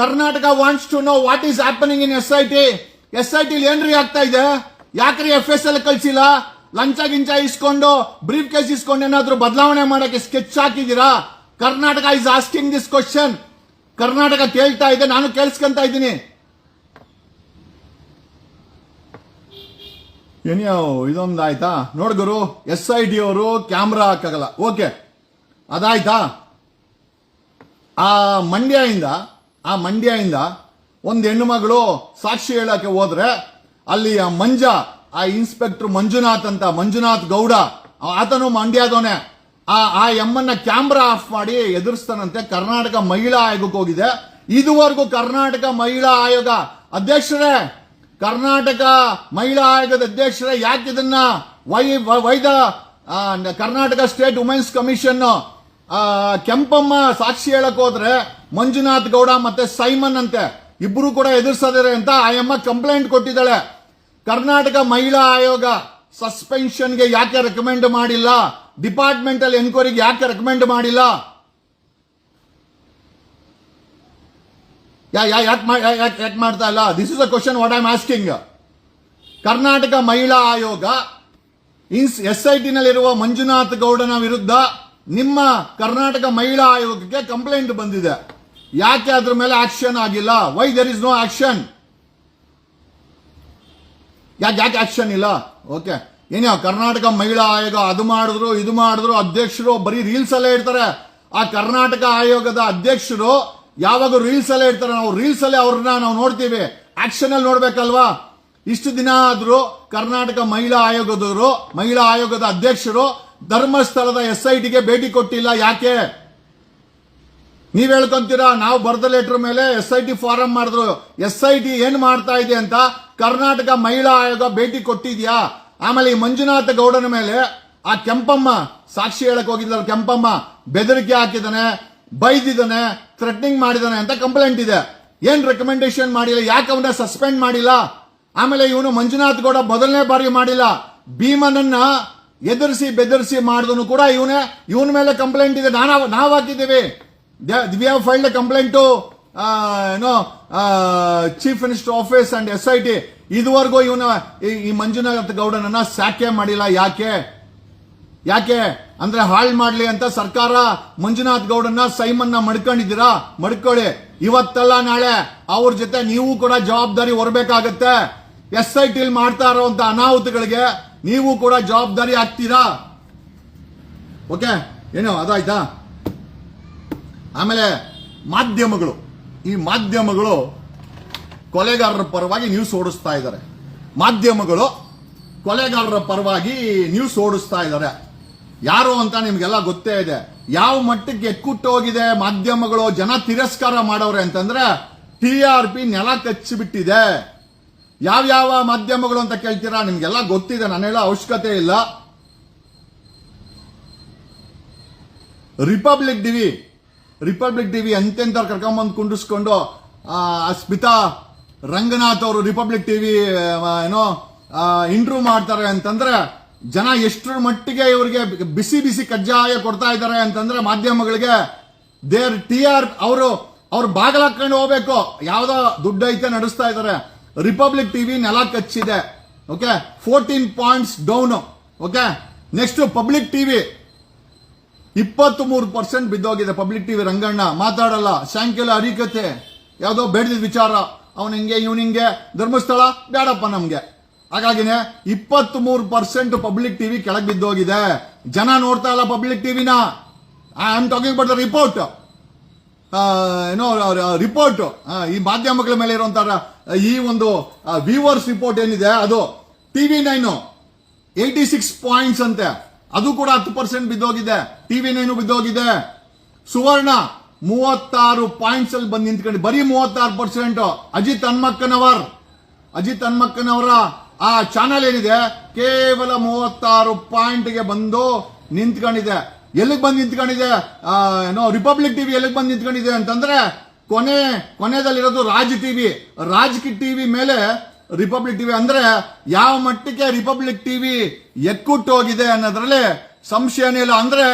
Karnataka wants to know what is happening in S I T S I T ಏನ್ರಿ ಆಗ್ತಾ ಇದೆ. ಯಾಕ್ರಿ ಎಫ್ ಎಸ್ ಎಲ್ ಕಳ್ಸಿಲ್ಲ? ಲಂಚ ಗಿಂಚ ಇಸ್ಕೊಂಡು ಬ್ರೀಫ್ ಕೇಸ್ ಇಸ್ಕೊಂಡು ಏನಾದ್ರು ಬದಲಾವಣೆ ಮಾಡಕ್ಕೆ ಸ್ಕೆಚ್ ಹಾಕಿದ್ದೀರಾ? Karnataka is asking this question Karnataka ಕೇಳ್ತಾ ಇದೆ, ನಾನು ಕೇಳಿಸ್ಕೊಂತ ಇದ್ದೀನಿ. ಏನ್ಯೋ ಇದೊಂದು ಆಯ್ತಾ? ಗುರು, ಎಸ್ ಐ ಡಿ ಅವರು ಕ್ಯಾಮ್ರಾ ಹಾಕಾಗಲ್ಲ. ಓಕೆ, ಅದಾಯ್ತಾ? ಆ ಮಂಡ್ಯದಿಂದ ಆ ಮಂಡ್ಯದಿಂದ ಒಂದು ಹೆಣ್ಣು ಮಗಳು ಸಾಕ್ಷಿ ಹೇಳಕ್ಕೆ ಹೋದ್ರೆ, ಅಲ್ಲಿ ಆ ಮಂಜ, ಆ ಇನ್ಸ್ಪೆಕ್ಟರ್ ಮಂಜುನಾಥ್ ಅಂತ, ಮಂಜುನಾಥ್ ಗೌಡ, ಆತನು ಮಂಡ್ಯದವನೇ ಆ ಆ ಎಮ್ಮನ್ನ ಕ್ಯಾಮ್ರಾ ಆಫ್ ಮಾಡಿ ಎದುರಿಸ್ತಾನಂತೆ. ಕರ್ನಾಟಕ ಮಹಿಳಾ ಆಯೋಗಕ್ಕೆ ಹೋಗಿದೆ. ಇದುವರೆಗೂ ಕರ್ನಾಟಕ ಮಹಿಳಾ ಆಯೋಗ, ಅಧ್ಯಕ್ಷರೇ ಕರ್ನಾಟಕ ಮಹಿಳಾ ಆಯೋಗದ ಅಧ್ಯಕ್ಷರ ಯಾಕೆ ಇದನ್ನ why why the Karnataka state women's commission Kempamma ಸಾಕ್ಷಿ ಹೇಳಕ್ ಹೋದ್ರೆ ಮಂಜುನಾಥ್ ಗೌಡ ಮತ್ತೆ ಸೈಮನ್ ಅಂತೆ ಇಬ್ರು ಕೂಡ ಎದುರಿಸಿದ್ದಾರೆ ಅಂತ ಆಯಮ್ಮ ಕಂಪ್ಲೇಂಟ್ ಕೊಟ್ಟಿದ್ದಾಳೆ. ಕರ್ನಾಟಕ ಮಹಿಳಾ ಆಯೋಗ ಸಸ್ಪೆನ್ಷನ್ಗೆ ಯಾಕೆ ರೆಕಮೆಂಡ್ ಮಾಡಿಲ್ಲ? ಡಿಪಾರ್ಟ್ಮೆಂಟಲ್ ಎನ್ಕ್ವೈರಿಗೆ ಯಾಕೆ ರೆಕಮೆಂಡ್ ಮಾಡಿಲ್ಲ? ಯಾ ಯಾ, ಯಾಕೆ ಯಾಕೆ ಯಾಕೆ ಮಾಡ್ತಾ ಇಲ್ಲ? This is a question what I am asking Karnataka ಮಹಿಳಾ ಆಯೋಗ ಇನ್ಸ್ ಎಸ್ ಐ ಟಿನಲ್ಲಿರುವ ಮಂಜುನಾಥ್ ಗೌಡನ ವಿರುದ್ಧ ನಿಮ್ಮ ಕರ್ನಾಟಕ ಮಹಿಳಾ ಆಯೋಗಕ್ಕೆ ಕಂಪ್ಲೇಂಟ್ ಬಂದಿದೆ. ಯಾಕೆ ಅದ್ರ ಮೇಲೆ ಆಕ್ಷನ್ ಆಗಿಲ್ಲ? Why there is no action ಯಾಕೆ ಯಾಕೆ ಆಕ್ಷನ್ ಇಲ್ಲ? ಓಕೆ ಏನೋ ಕರ್ನಾಟಕ ಮಹಿಳಾ ಆಯೋಗ ಅದು ಮಾಡಿದ್ರು, ಇದು ಮಾಡಿದ್ರು, ಅಧ್ಯಕ್ಷರು ಬರೀ ರೀಲ್ಸ್ ಅಲ್ಲೇ ಇರ್ತಾರೆ. ಆ ಕರ್ನಾಟಕ ಆಯೋಗದ ಅಧ್ಯಕ್ಷರು ಯಾವಾಗ ರೀಲ್ಸ್ ಅಲ್ಲೇ ಇರ್ತಾರೆ. ನಾವು ರೀಲ್ಸ್ ಅಲ್ಲೇ ಅವ್ರನ್ನ ನಾವು ನೋಡ್ತೀವಿ. ಆಕ್ಷನ್ ಅಲ್ಲಿ ನೋಡ್ಬೇಕಲ್ವಾ? ಇಷ್ಟು ದಿನ ಆದ್ರೂ ಕರ್ನಾಟಕ ಮಹಿಳಾ ಆಯೋಗದವರು, ಮಹಿಳಾ ಆಯೋಗದ ಅಧ್ಯಕ್ಷರು ಧರ್ಮಸ್ಥಳದ ಎಸ್ ಐ ಟಿಗೆ ಭೇಟಿ ಕೊಟ್ಟಿಲ್ಲ. ಯಾಕೆ? ನೀವ್ ಹೇಳ್ಕೊಂತೀರಾ? ನಾವು ಬರೆದ ಲೆಟರ್ ಮೇಲೆ ಎಸ್ ಐ ಟಿ ಫಾರಂ ಮಾಡಿದ್ರು. ಎಸ್ ಐ ಟಿ ಏನ್ ಮಾಡ್ತಾ ಇದೆ ಅಂತ ಕರ್ನಾಟಕ ಮಹಿಳಾ ಆಯೋಗ ಭೇಟಿ ಕೊಟ್ಟಿದ್ಯಾ? ಆಮೇಲೆ ಈ ಮಂಜುನಾಥ ಗೌಡನ ಮೇಲೆ ಆ ಕೆಂಪಮ್ಮ, ಸಾಕ್ಷಿ ಹೇಳಕ್ ಹೋಗಿದ್ದಾರೆ ಕೆಂಪಮ್ಮ, ಬೆದರಿಕೆ ಹಾಕಿದಾನೆ ಬೈದಿದ್ದಾನೆ ಥ್ರೆಟ್ನಿಂಗ್ ಮಾಡಿದಾನೆ ಅಂತ ಕಂಪ್ಲೇಂಟ್ ಇದೆ. ಏನ್ ರೆಕಮೆಂಡೇಶನ್ ಮಾಡಿಲ್ಲ, ಯಾಕೆ ಅವನ್ನ ಸಸ್ಪೆಂಡ್ ಮಾಡಿಲ್ಲ? ಆಮೇಲೆ ಇವನು ಮಂಜುನಾಥ್ ಗೌಡ ಮೊದಲನೇ ಬಾರಿ ಮಾಡಿಲ್ಲ. ಭೀಮನನ್ನ ಎದುರಿಸಿ ಬೆದರಿಸಿ ಮಾಡಿದನು ಕೂಡ ಇವನೇ. ಇವನ ಮೇಲೆ ಕಂಪ್ಲೇಂಟ್ ಇದೆ. ನಾನು, ನಾವು ಹಾಕಿದ್ದೀವಿ. ವಿ ಫೈಲ್ಡ್ ಕಂಪ್ಲೇಂಟು ಏನೋ chief minister office and S I T ಇದುವರೆಗೂ ಇವನ ಈ ಮಂಜುನಾಥ್ ಗೌಡನನ್ನ ಸಾಕೆ ಮಾಡಿಲ್ಲ. ಯಾಕೆ? ಯಾಕೆ? ಅಂದ್ರೆ ಹಾಳು ಮಾಡ್ಲಿ ಅಂತ ಸರ್ಕಾರ ಮಂಜುನಾಥ್ ಗೌಡನ್ನ ಸೈಮನ್ನ ಮಡ್ಕೊಂಡಿದ್ದೀರಾ? ಮಡ್ಕೊಳ್ಳಿ. ಇವತ್ತಲ್ಲ ನಾಳೆ ಅವ್ರ ಜೊತೆ ನೀವು ಕೂಡ ಜವಾಬ್ದಾರಿ ಹೊರಬೇಕಾಗತ್ತೆ. ಎಸ್ ಐ ಟಿಲ್ ಮಾಡ್ತಾ ಇರುವಂತ ಅನಾಹುತಗಳಿಗೆ ನೀವು ಕೂಡ ಜವಾಬ್ದಾರಿ ಆಗ್ತೀರಾ? ಓಕೆ? ಏನು, ಅದಾಯ್ತಾ? ಆಮೇಲೆ ಮಾಧ್ಯಮಗಳು. ಈ ಮಾಧ್ಯಮಗಳು ಕೊಲೆಗಾರರ ಪರವಾಗಿ ನ್ಯೂಸ್ ಓಡಿಸ್ತಾ ಇದ್ದಾರೆ. ಮಾಧ್ಯಮಗಳು ಕೊಲೆಗಾರರ ಪರವಾಗಿ ನ್ಯೂಸ್ ಓಡಿಸ್ತಾ ಇದ್ದಾರೆ. ಯಾರು ಅಂತ ನಿಮ್ಗೆಲ್ಲ ಗೊತ್ತೇ ಇದೆ. ಯಾವ ಮಟ್ಟಕ್ಕೆ ಎಕ್ಕುಟ್ಟು ಹೋಗಿದೆ, ಮಾಧ್ಯಮಗಳು, ಜನ ತಿರಸ್ಕಾರ ಮಾಡವ್ರೆ ಅಂತಂದ್ರೆ ಟಿ ಆರ್ ಪಿ ನೆಲ ಕಚ್ಚಿಬಿಟ್ಟಿದೆ ಯಾವ್ಯಾವ ಯಾವ ಮಾಧ್ಯಮಗಳು ಅಂತ ಕೇಳ್ತೀರಾ? ನಿಮ್ಗೆಲ್ಲ ಗೊತ್ತಿದೆ, ನಾನು ಹೇಳೋ ಅವಶ್ಯಕತೆ ಇಲ್ಲ. ರಿಪಬ್ಲಿಕ್ ಟಿವಿ ರಿಪಬ್ಲಿಕ್ ಟಿವಿ ಎಂತೆಂಥವ್ರು ಕರ್ಕೊಂಬಂದು ಕುಂಡಿಸ್ಕೊಂಡು ಸ್ಮಿತಾ ರಂಗನಾಥ್ ಅವರು ರಿಪಬ್ಲಿಕ್ ಟಿವಿ ಏನೋ ಇಂಟ್ರೂ ಮಾಡ್ತಾರೆ ಅಂತಂದ್ರೆ ಜನ ಎಷ್ಟರ ಮಟ್ಟಿಗೆ ಇವರಿಗೆ ಬಿಸಿ ಬಿಸಿ ಕಜ್ಜಾಯ ಕೊಡ್ತಾ ಇದ್ದಾರೆ ಅಂತಂದ್ರೆ ಮಾಧ್ಯಮಗಳಿಗೆ ದೇರ್ ಟಿ ಆರ್ ಅವರು, ಅವ್ರು ಬಾಗಿಲು ಹಾಕೊಂಡು ಹೋಗ್ಬೇಕು. ಯಾವ್ದೋ ದುಡ್ಡು ಐತೆ ನಡೆಸ್ತಾ ಇದ್ದಾರೆ. ರಿಪಬ್ಲಿಕ್ ಟಿವಿ ನೆಲ ಕಚ್ಚಿದೆ. Okay fourteen points down okay next Public TV ಇಪ್ಪತ್ತ್ ಮೂರು ಪರ್ಸೆಂಟ್ ಬಿದ್ದೋಗಿದೆ ಪಬ್ಲಿಕ್ ಟಿವಿ ರಂಗಣ್ಣ. ಮಾತಾಡಲ್ಲ. ಸಾಯಂಕಾಲ ಹರಿಕತೆ ಯಾವುದೋ ಬೇಡದಿದ್ದ ವಿಚಾರ. ಅವನ ಹಿಂಗೆ, ಇವನ್ ಹಿಂಗೆ. ಧರ್ಮಸ್ಥಳ ಬೇಡಪ್ಪ ನಮ್ಗೆ. ಹಾಗಾಗಿನೇ ಇಪ್ಪತ್ತ್ ಮೂರು ಪರ್ಸೆಂಟ್ ಪಬ್ಲಿಕ್ ಟಿವಿ ಕೆಳಗೆ ಬಿದ್ದೋಗಿದೆ. ಜನ ನೋಡ್ತಾ ಇಲ್ಲ Public ಟಿವಿನ. I am talking but the report ಏನೋ ರಿಪೋರ್ಟ್ ಈ ಮಾಧ್ಯಮಗಳ ಮೇಲೆ ಇರುವಂತ ಈ ಒಂದು ವ್ಯೂವರ್ಸ್ ರಿಪೋರ್ಟ್ ಏನಿದೆ, ಅದು TV nine eighty six points ಅಂತೆ. ಅದು ಕೂಡ ಹತ್ತು ಪರ್ಸೆಂಟ್ ಬಿದ್ದೋಗಿದೆ. ಟಿವಿ ನೈನು ಬಿದ್ದೋಗಿದೆ. ಸುವರ್ಣ, ಮೂವತ್ತಾರು ಪಾಯಿಂಟ್ಸ್ ಅಲ್ಲಿ ಬಂದು ನಿಂತ್ಕೊಂಡು ಬರೀ ಮೂವತ್ತಾರು ಪರ್ಸೆಂಟ್. ಅಜಿತ್ ಹನ್ಮಕ್ಕನವರ್. ಅಜಿತ್ ಹನ್ಮಕ್ಕನವರ ಆ ಚಾನಲ್ ಏನಿದೆ? ಕೇವಲ ಮೂವತ್ತಾರು ಪಾಯಿಂಟ್ಗೆ ಬಂದು ನಿಂತ್ಕೊಂಡಿದೆ. ಎಲ್ಲಿಗೆ ಬಂದು ನಿಂತ್ಕೊಂಡಿದೆ? ಏನೋ ರಿಪಬ್ಲಿಕ್ ಟಿವಿ ಎಲ್ಲಿಗೆ ಬಂದು ನಿಂತ್ಕೊಂಡಿದೆ ಅಂತಂದ್ರೆ ಕೊನೆ ಕೊನೆಯದಲ್ಲಿರೋದು ರಾಜ್ ಟಿವಿ ರಾಜ್ ಟಿವಿ ಮೇಲೆ ರಿಪಬ್ಲಿಕ್ ಟಿವಿ ಅಂದ್ರೆ ಯಾವ ಮಟ್ಟಕ್ಕೆ ರಿಪಬ್ಲಿಕ್ ಟಿವಿ ಎಕ್ಕುಟ್ಟು ಹೋಗಿದೆ ಅನ್ನೋದ್ರಲ್ಲಿ ಸಂಶಯನೇ ಇಲ್ಲ ಅಂದ್ರೆ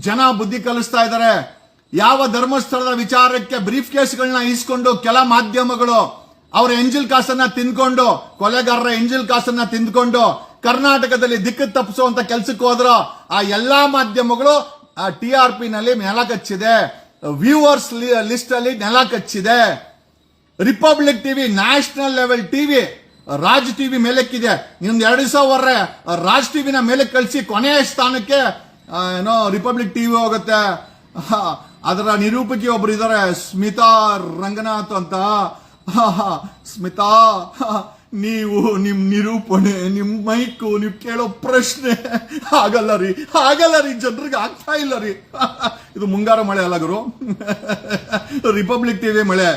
ಜನ ಬುದ್ಧಿ ಕಲಿಸ್ತಾ ಇದ್ದಾರೆ. ಯಾವ ಧರ್ಮಸ್ಥಳದ ವಿಚಾರಕ್ಕೆ ಬ್ರೀಫ್ ಕೇಸ್ಗಳನ್ನ ಇಸ್ಕೊಂಡು ಕೆಲ ಮಾಧ್ಯಮಗಳು ಅವರ ಎಂಜಿಲ್ ಕಾಸನ್ನ ತಿಂದ್ಕೊಂಡು, ಕೊಲೆಗಾರರ ಎಂಜಿಲ್ ಕಾಸನ್ನ ತಿಂದ್ಕೊಂಡು, ಕರ್ನಾಟಕದಲ್ಲಿ ದಿಕ್ಕು ತಪ್ಪಿಸುವಂತ ಕೆಲ್ಸಕ್ಕೆ ಹೋದ್ರು ಆ ಎಲ್ಲಾ ಮಾಧ್ಯಮಗಳು ಟಿ ಆರ್ ಪಿ ನಲ್ಲಿ ನೆಲ ಕಚ್ಚಿದೆ. ವ್ಯೂವರ್ಸ್ ಲಿಸ್ಟ್ ಅಲ್ಲಿ ನೆಲ ಕಚ್ಚಿದೆ. Republic TV national level TV Raj TV ಮೇಲಕ್ಕಿದೆ. ಇನ್ನೊಂದು ಎರಡು ದಿವಸ ಹೊರ್ರೆ ರಾಜ್ ಟಿವಿನ ಮೇಲೆ ಕಳಿಸಿ ಕೊನೆಯ ಸ್ಥಾನಕ್ಕೆ ಏನೋ ರಿಪಬ್ಲಿಕ್ ಟಿವಿ ಹೋಗುತ್ತೆ. ಅದರ ನಿರೂಪಕಿ ಒಬ್ರು ಇದ್ದಾರೆ ಸ್ಮಿತಾ ರಂಗನಾಥ್ ಅಂತ. ಸ್ಮಿತಾ ನೀವು ನಿಮ್ ನಿರೂಪಣೆ, ನಿಮ್ ಮೈಕು, ನೀವು ಕೇಳೋ ಪ್ರಶ್ನೆ. ಆಗಲ್ಲ ರೀ ಆಗಲ್ಲ ರೀ, ಜನರಿಗೆ ಆಗ್ತಾ ಇಲ್ಲ ರೀ. ಇದು ಮುಂಗಾರ ಮಳೆ ಅಲ್ಲ ಗುರು. ರಿಪಬ್ಲಿಕ್ ಟಿವಿ ಮಳೆ.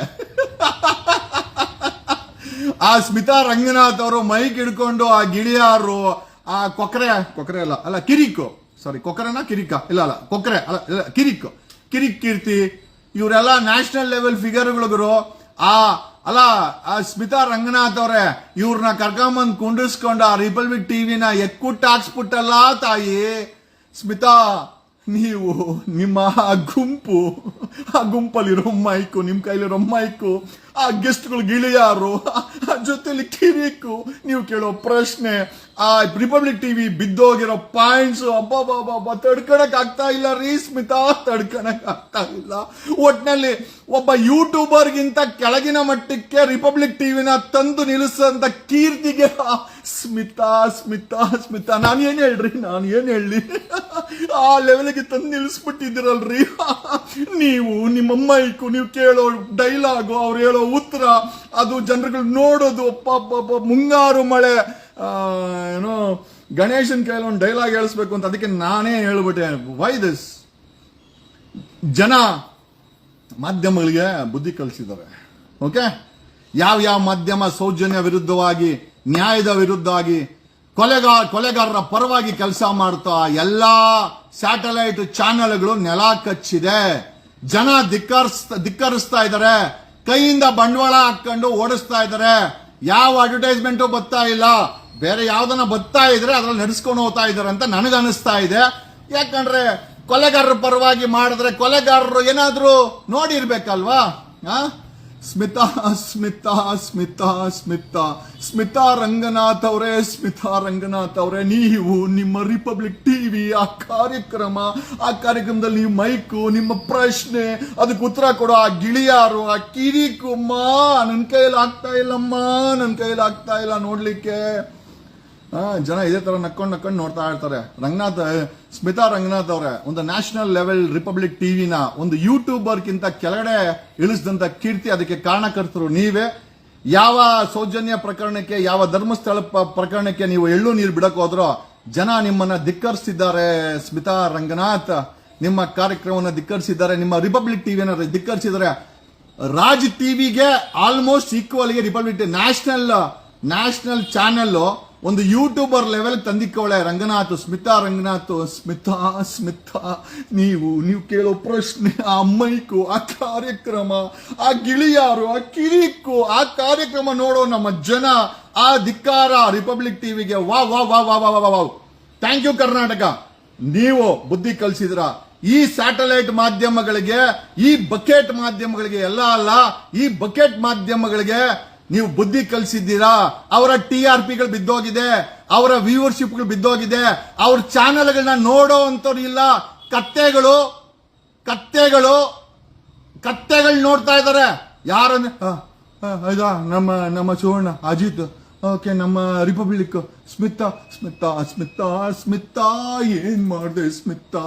ಆ ಸ್ಮಿತಾ ರಂಗನಾಥ್ ಅವರು ಮೈಕ್ ಹಿಡ್ಕೊಂಡು ಆ ಗಿಳಿಯಾರು, ಆ ಕೊಕ್ರೆ ಕೊಕ್ರೆ ಅಲ್ಲ ಅಲ್ಲ, ಕಿರಿಕು. ಸಾರಿ ಕೊಕ್ರೆನಾ ಕಿರಿಕ? ಇಲ್ಲ, ಅಲ್ಲ, ಕೊಕ್ರೆ, ಅಲ್ಲ ಕಿರಿಕ್. ಕಿರಿಕ್ ಕೀರ್ತಿ, ಇವರೆಲ್ಲ ನ್ಯಾಷನಲ್ ಲೆವೆಲ್ ಫಿಗರ್ಗಳು ಆ ಅಲ್ಲ, ಆ ಸ್ಮಿತಾ ರಂಗನಾಥ್ ಅವರೇ ಇವ್ರನ್ನ ಕರ್ಕೊಂಬಂದ್ ಕುಂಡಿಸ್ಕೊಂಡು ಆ ರಿಪಬ್ಲಿಕ್ ಟಿವಿನ ಎಕ್ಕುಟ್ಟು ಹಾಕ್ಸ್ಬಿಟ್ಟಲ್ಲ, ತಾಯಿ. ಸ್ಮಿತಾ, ನೀವು ನಿಮ್ಮ ಆ ಗುಂಪು, ಆ ಗುಂಪಲ್ಲಿರೋ ಮೈಕು ನಿಮ್ಮ ಕೈಲಿರೋ ಮೈಕು, ಆ ಗೆಸ್ಟ್ಗಳು ಗಿಳಿಯಾರು, ಆ ಜೊತೆಲಿ ಕಿರಿಕು, ನೀವು ಕೇಳೋ ಪ್ರಶ್ನೆ ಆ ರಿಪಬ್ಲಿಕ್ ಟಿವಿ ಬಿದ್ದೋಗಿರೋ ಪಾಯಿಂಟ್ಸ್ ಅಬ್ಬಬ್ಬಬ್ಬ ತಡ್ಕೊಳಕ್ ಆಗ್ತಾ ಇಲ್ಲ ರೀ ಸ್ಮಿತಾ, ತಡ್ಕೊಳಕ್ ಆಗ್ತಾ ಇಲ್ಲ. ಒಟ್ನಲ್ಲಿ ಒಬ್ಬ ಯೂಟ್ಯೂಬರ್ಗಿಂತ ಕೆಳಗಿನ ಮಟ್ಟಕ್ಕೆ ರಿಪಬ್ಲಿಕ್ ಟಿವಿನ ತಂದು ನಿಲ್ಲಿಸಂತ ಕೀರ್ತಿಗೆ ಸ್ಮಿತಾ ಸ್ಮಿತಾ ಸ್ಮಿತಾ, ನಾನು ಏನ್ ಹೇಳ್ರಿ, ನಾನು ಏನ್ ಹೇಳಿ ಆ ಲೆವೆಲ್ಗೆ ತಂದು ನಿಲ್ಲಿಸ್ಬಿಟ್ಟಿದ್ದೀರಲ್ರಿ. ನೀವು ನಿಮ್ಮ ಮೈಕು ನೀವು ಕೇಳೋ ಡೈಲಾಗು ಅವ್ರು ಹೇಳೋ ಉತ್ತರ, ಅದು ಜನರುಗಳು ನೋಡೋದು ಅಪ್ಪ ಮುಂಗಾರು ಮಳೆ. ಏನೋ ಗಣೇಶನ್ ಕೈಲಿ ಒಂದು ಡೈಲಾಗ್ ಹೇಳಿಸ್ಬೇಕು ಅಂತ ಅದಕ್ಕೆ ನಾನೇ ಹೇಳ್ಬಿಟ್ಟೆ. ವೈ ದಿಸ್ ಜನ ಮಾಧ್ಯಮಗಳಿಗೆ ಬುದ್ಧಿ ಕಲಿಸಿದ್ದಾರೆ. ಓಕೆ ಯಾವ ಯಾವ ಮಾಧ್ಯಮ ಸೌಜನ್ಯ ವಿರುದ್ಧವಾಗಿ, ನ್ಯಾಯದ ವಿರುದ್ಧವಾಗಿ ಕೊಲೆಗಾರ ಕೊಲೆಗಾರರ ಪರವಾಗಿ ಕೆಲಸ ಮಾಡ್ತಾ ಎಲ್ಲಾ ಸ್ಯಾಟಲೈಟ್ ಚಾನೆಲ್ಗಳು ನೆಲ ಕಚ್ಚಿದೆ. ಜನ ಧಿಕ್ಕರಿಸ್ ಧಿಕ್ಕರಿಸ್ತಾ ಇದ್ದಾರೆ. ಕೈಯಿಂದ ಬಂಡವಾಳ ಹಾಕೊಂಡು ಓಡಿಸ್ತಾ ಇದ್ದಾರೆ. ಯಾವ ಅಡ್ವರ್ಟೈಸ್ಮೆಂಟು ಬರ್ತಾ ಇಲ್ಲ. ಬೇರೆ ಯಾವ್ದನ್ನ ಬರ್ತಾ ಇದ್ರೆ ಅದ್ರಲ್ಲಿ ನಡೆಸ್ಕೊಂಡು ಹೋಗ್ತಾ ಇದ್ದಾರೆ ಅಂತ ನನಗನ್ನಿಸ್ತಾ ಇದೆ. ಯಾಕಂದ್ರೆ ಕೊಲೆಗಾರರ ಪರವಾಗಿ ಮಾಡಿದ್ರೆ ಕೊಲೆಗಾರರು ಏನಾದರೂ ನೋಡಿರ್ಬೇಕಲ್ವಾ? ಸ್ಮಿತಾ ಸ್ಮಿತಾ ಸ್ಮಿತಾ ಸ್ಮಿತಾ ಸ್ಮಿತಾ ರಂಗನಾಥ್ ಅವರೇ, ಸ್ಮಿತಾ ರಂಗನಾಥ್ ಅವರೇ, ನೀವು ನಿಮ್ಮ ರಿಪಬ್ಲಿಕ್ ಟಿವಿ ಆ ಕಾರ್ಯಕ್ರಮ, ಆ ಕಾರ್ಯಕ್ರಮದಲ್ಲಿ ನೀವು ಮೈಕು, ನಿಮ್ಮ ಪ್ರಶ್ನೆ, ಅದಕ್ಕೆ ಉತ್ತರ ಕೊಡೋ. ಆ ಗಿಳಿಯಾರು, ಆ ಕಿರಿಕುಮ್ಮ ನನ್ನ ಕೈಯಲ್ಲಿ ಆಗ್ತಾ ಇಲ್ಲಮ್ಮ ನನ್ನ ಕೈಯಲ್ಲಿ ಆಗ್ತಾ ಇಲ್ಲ ನೋಡ್ಲಿಕ್ಕೆ. ಜನ ಇದೇ ತರ ನಕ್ಕೊಂಡು ನಕ್ಕೊಂಡು ನೋಡ್ತಾ ಇರ್ತಾರೆ. ರಂಗನಾಥ್ ಸ್ಮಿತಾ ರಂಗನಾಥ್ ಅವರೇ, ಒಂದು ನ್ಯಾಷನಲ್ ಲೆವೆಲ್ ರಿಪಬ್ಲಿಕ್ ಟಿವಿನ ಒಂದು ಯೂಟ್ಯೂಬರ್ಗಿಂತ ಕೆಳಗಡೆ ಇಳಿಸಿದಂತ ಕೀರ್ತಿ ಅದಕ್ಕೆ ಕಾರಣಕರ್ತರು ನೀವೇ. ಯಾವ ಸೌಜನ್ಯ ಪ್ರಕರಣಕ್ಕೆ, ಯಾವ ಧರ್ಮಸ್ಥಳ ಪ್ರಕರಣಕ್ಕೆ ನೀವು ಎಳ್ಳು ನೀರು ಬಿಡಕ್ ಹೋದ್ರೋ, ಜನ ನಿಮ್ಮನ್ನ ಧಿಕ್ಕರಿಸಿದ್ದಾರೆ ಸ್ಮಿತಾ ರಂಗನಾಥ್. ನಿಮ್ಮ ಕಾರ್ಯಕ್ರಮವನ್ನು ಧಿಕ್ಕರಿಸಿದ್ದಾರೆ, ನಿಮ್ಮ ರಿಪಬ್ಲಿಕ್ ಟಿವಿಯನ್ನು ಧಿಕ್ಕರಿಸಿದ್ದಾರೆ. ರಾಜ್ ಟಿವಿಗೆ ಆಲ್ಮೋಸ್ಟ್ ಈಕ್ವಲ್ಗೆ ರಿಪಬ್ಲಿಕ್ ನ್ಯಾಷನಲ್ ನ್ಯಾಷನಲ್ ಚಾನೆಲ್ ಒಂದು ಯೂಟ್ಯೂಬರ್ ಲೆವೆಲ್ ತಂದಿಕ್ಕವಳೆ ರಂಗನಾಥ್, ಸ್ಮಿತಾ ರಂಗನಾಥ್, ಸ್ಮಿತಾ ಸ್ಮಿತಾ, ನೀವು ನೀವು ಕೇಳೋ ಪ್ರಶ್ನೆ, ಆ ಮೈಕು ಆ ಕಾರ್ಯಕ್ರಮ, ಆ ಗಿಳಿಯಾರು, ಆ ಕಿರಿಕು, ಆ ಕಾರ್ಯಕ್ರಮ ನೋಡೋ ನಮ್ಮ ಜನ, ಆ ಧಿಕ್ಕಾರ ರಿಪಬ್ಲಿಕ್ ಟಿವಿಗೆ ವಾ ವಾ ವಾ ವಾ ವಾ ವಾ ವಾ ಥ್ಯಾಂಕ್ ಯು ಕರ್ನಾಟಕ ನೀವು ಬುದ್ಧಿ ಕಲಿಸಿದ್ರ. ಈ ಸ್ಯಾಟಲೈಟ್ ಮಾಧ್ಯಮಗಳಿಗೆ, ಈ ಬಕೆಟ್ ಮಾಧ್ಯಮಗಳಿಗೆ ಎಲ್ಲ ಅಲ್ಲ, ಈ ಬಕೆಟ್ ಮಾಧ್ಯಮಗಳಿಗೆ ನೀವು ಬುದ್ಧಿ ಕಲಿಸಿದ್ದೀರಾ? ಅವರ ಟಿ ಆರ್ ಪಿಗಳು ಬಿದ್ದೋಗಿದೆ. ಅವರ ವ್ಯೂವರ್ಶಿಪ್ಗಳು ಬಿದ್ದೋಗಿದೆ. ಅವ್ರ ಚಾನೆಲ್ಗಳನ್ನ ನೋಡೋ ಅಂತವ್ರು ಇಲ್ಲ. ಕತ್ತೆಗಳು ಕತ್ತೆಗಳು ಕತ್ತೆಗಳು ನೋಡ್ತಾ ಇದ್ದಾರೆ. ಆ, ಹೌದಾ ನಮ್ಮ ನಮ್ಮ ಸುವರ್ಣ ಅಜಿತ್ ಓಕೆ ನಮ್ಮ ರಿಪಬ್ಲಿಕ್ ಸ್ಮಿತಾ ಸ್ಮಿತಾ ಸ್ಮಿತಾ ಸ್ಮಿತಾ ಏನ್ ಮಾಡಿದೆ ಸ್ಮಿತಾ?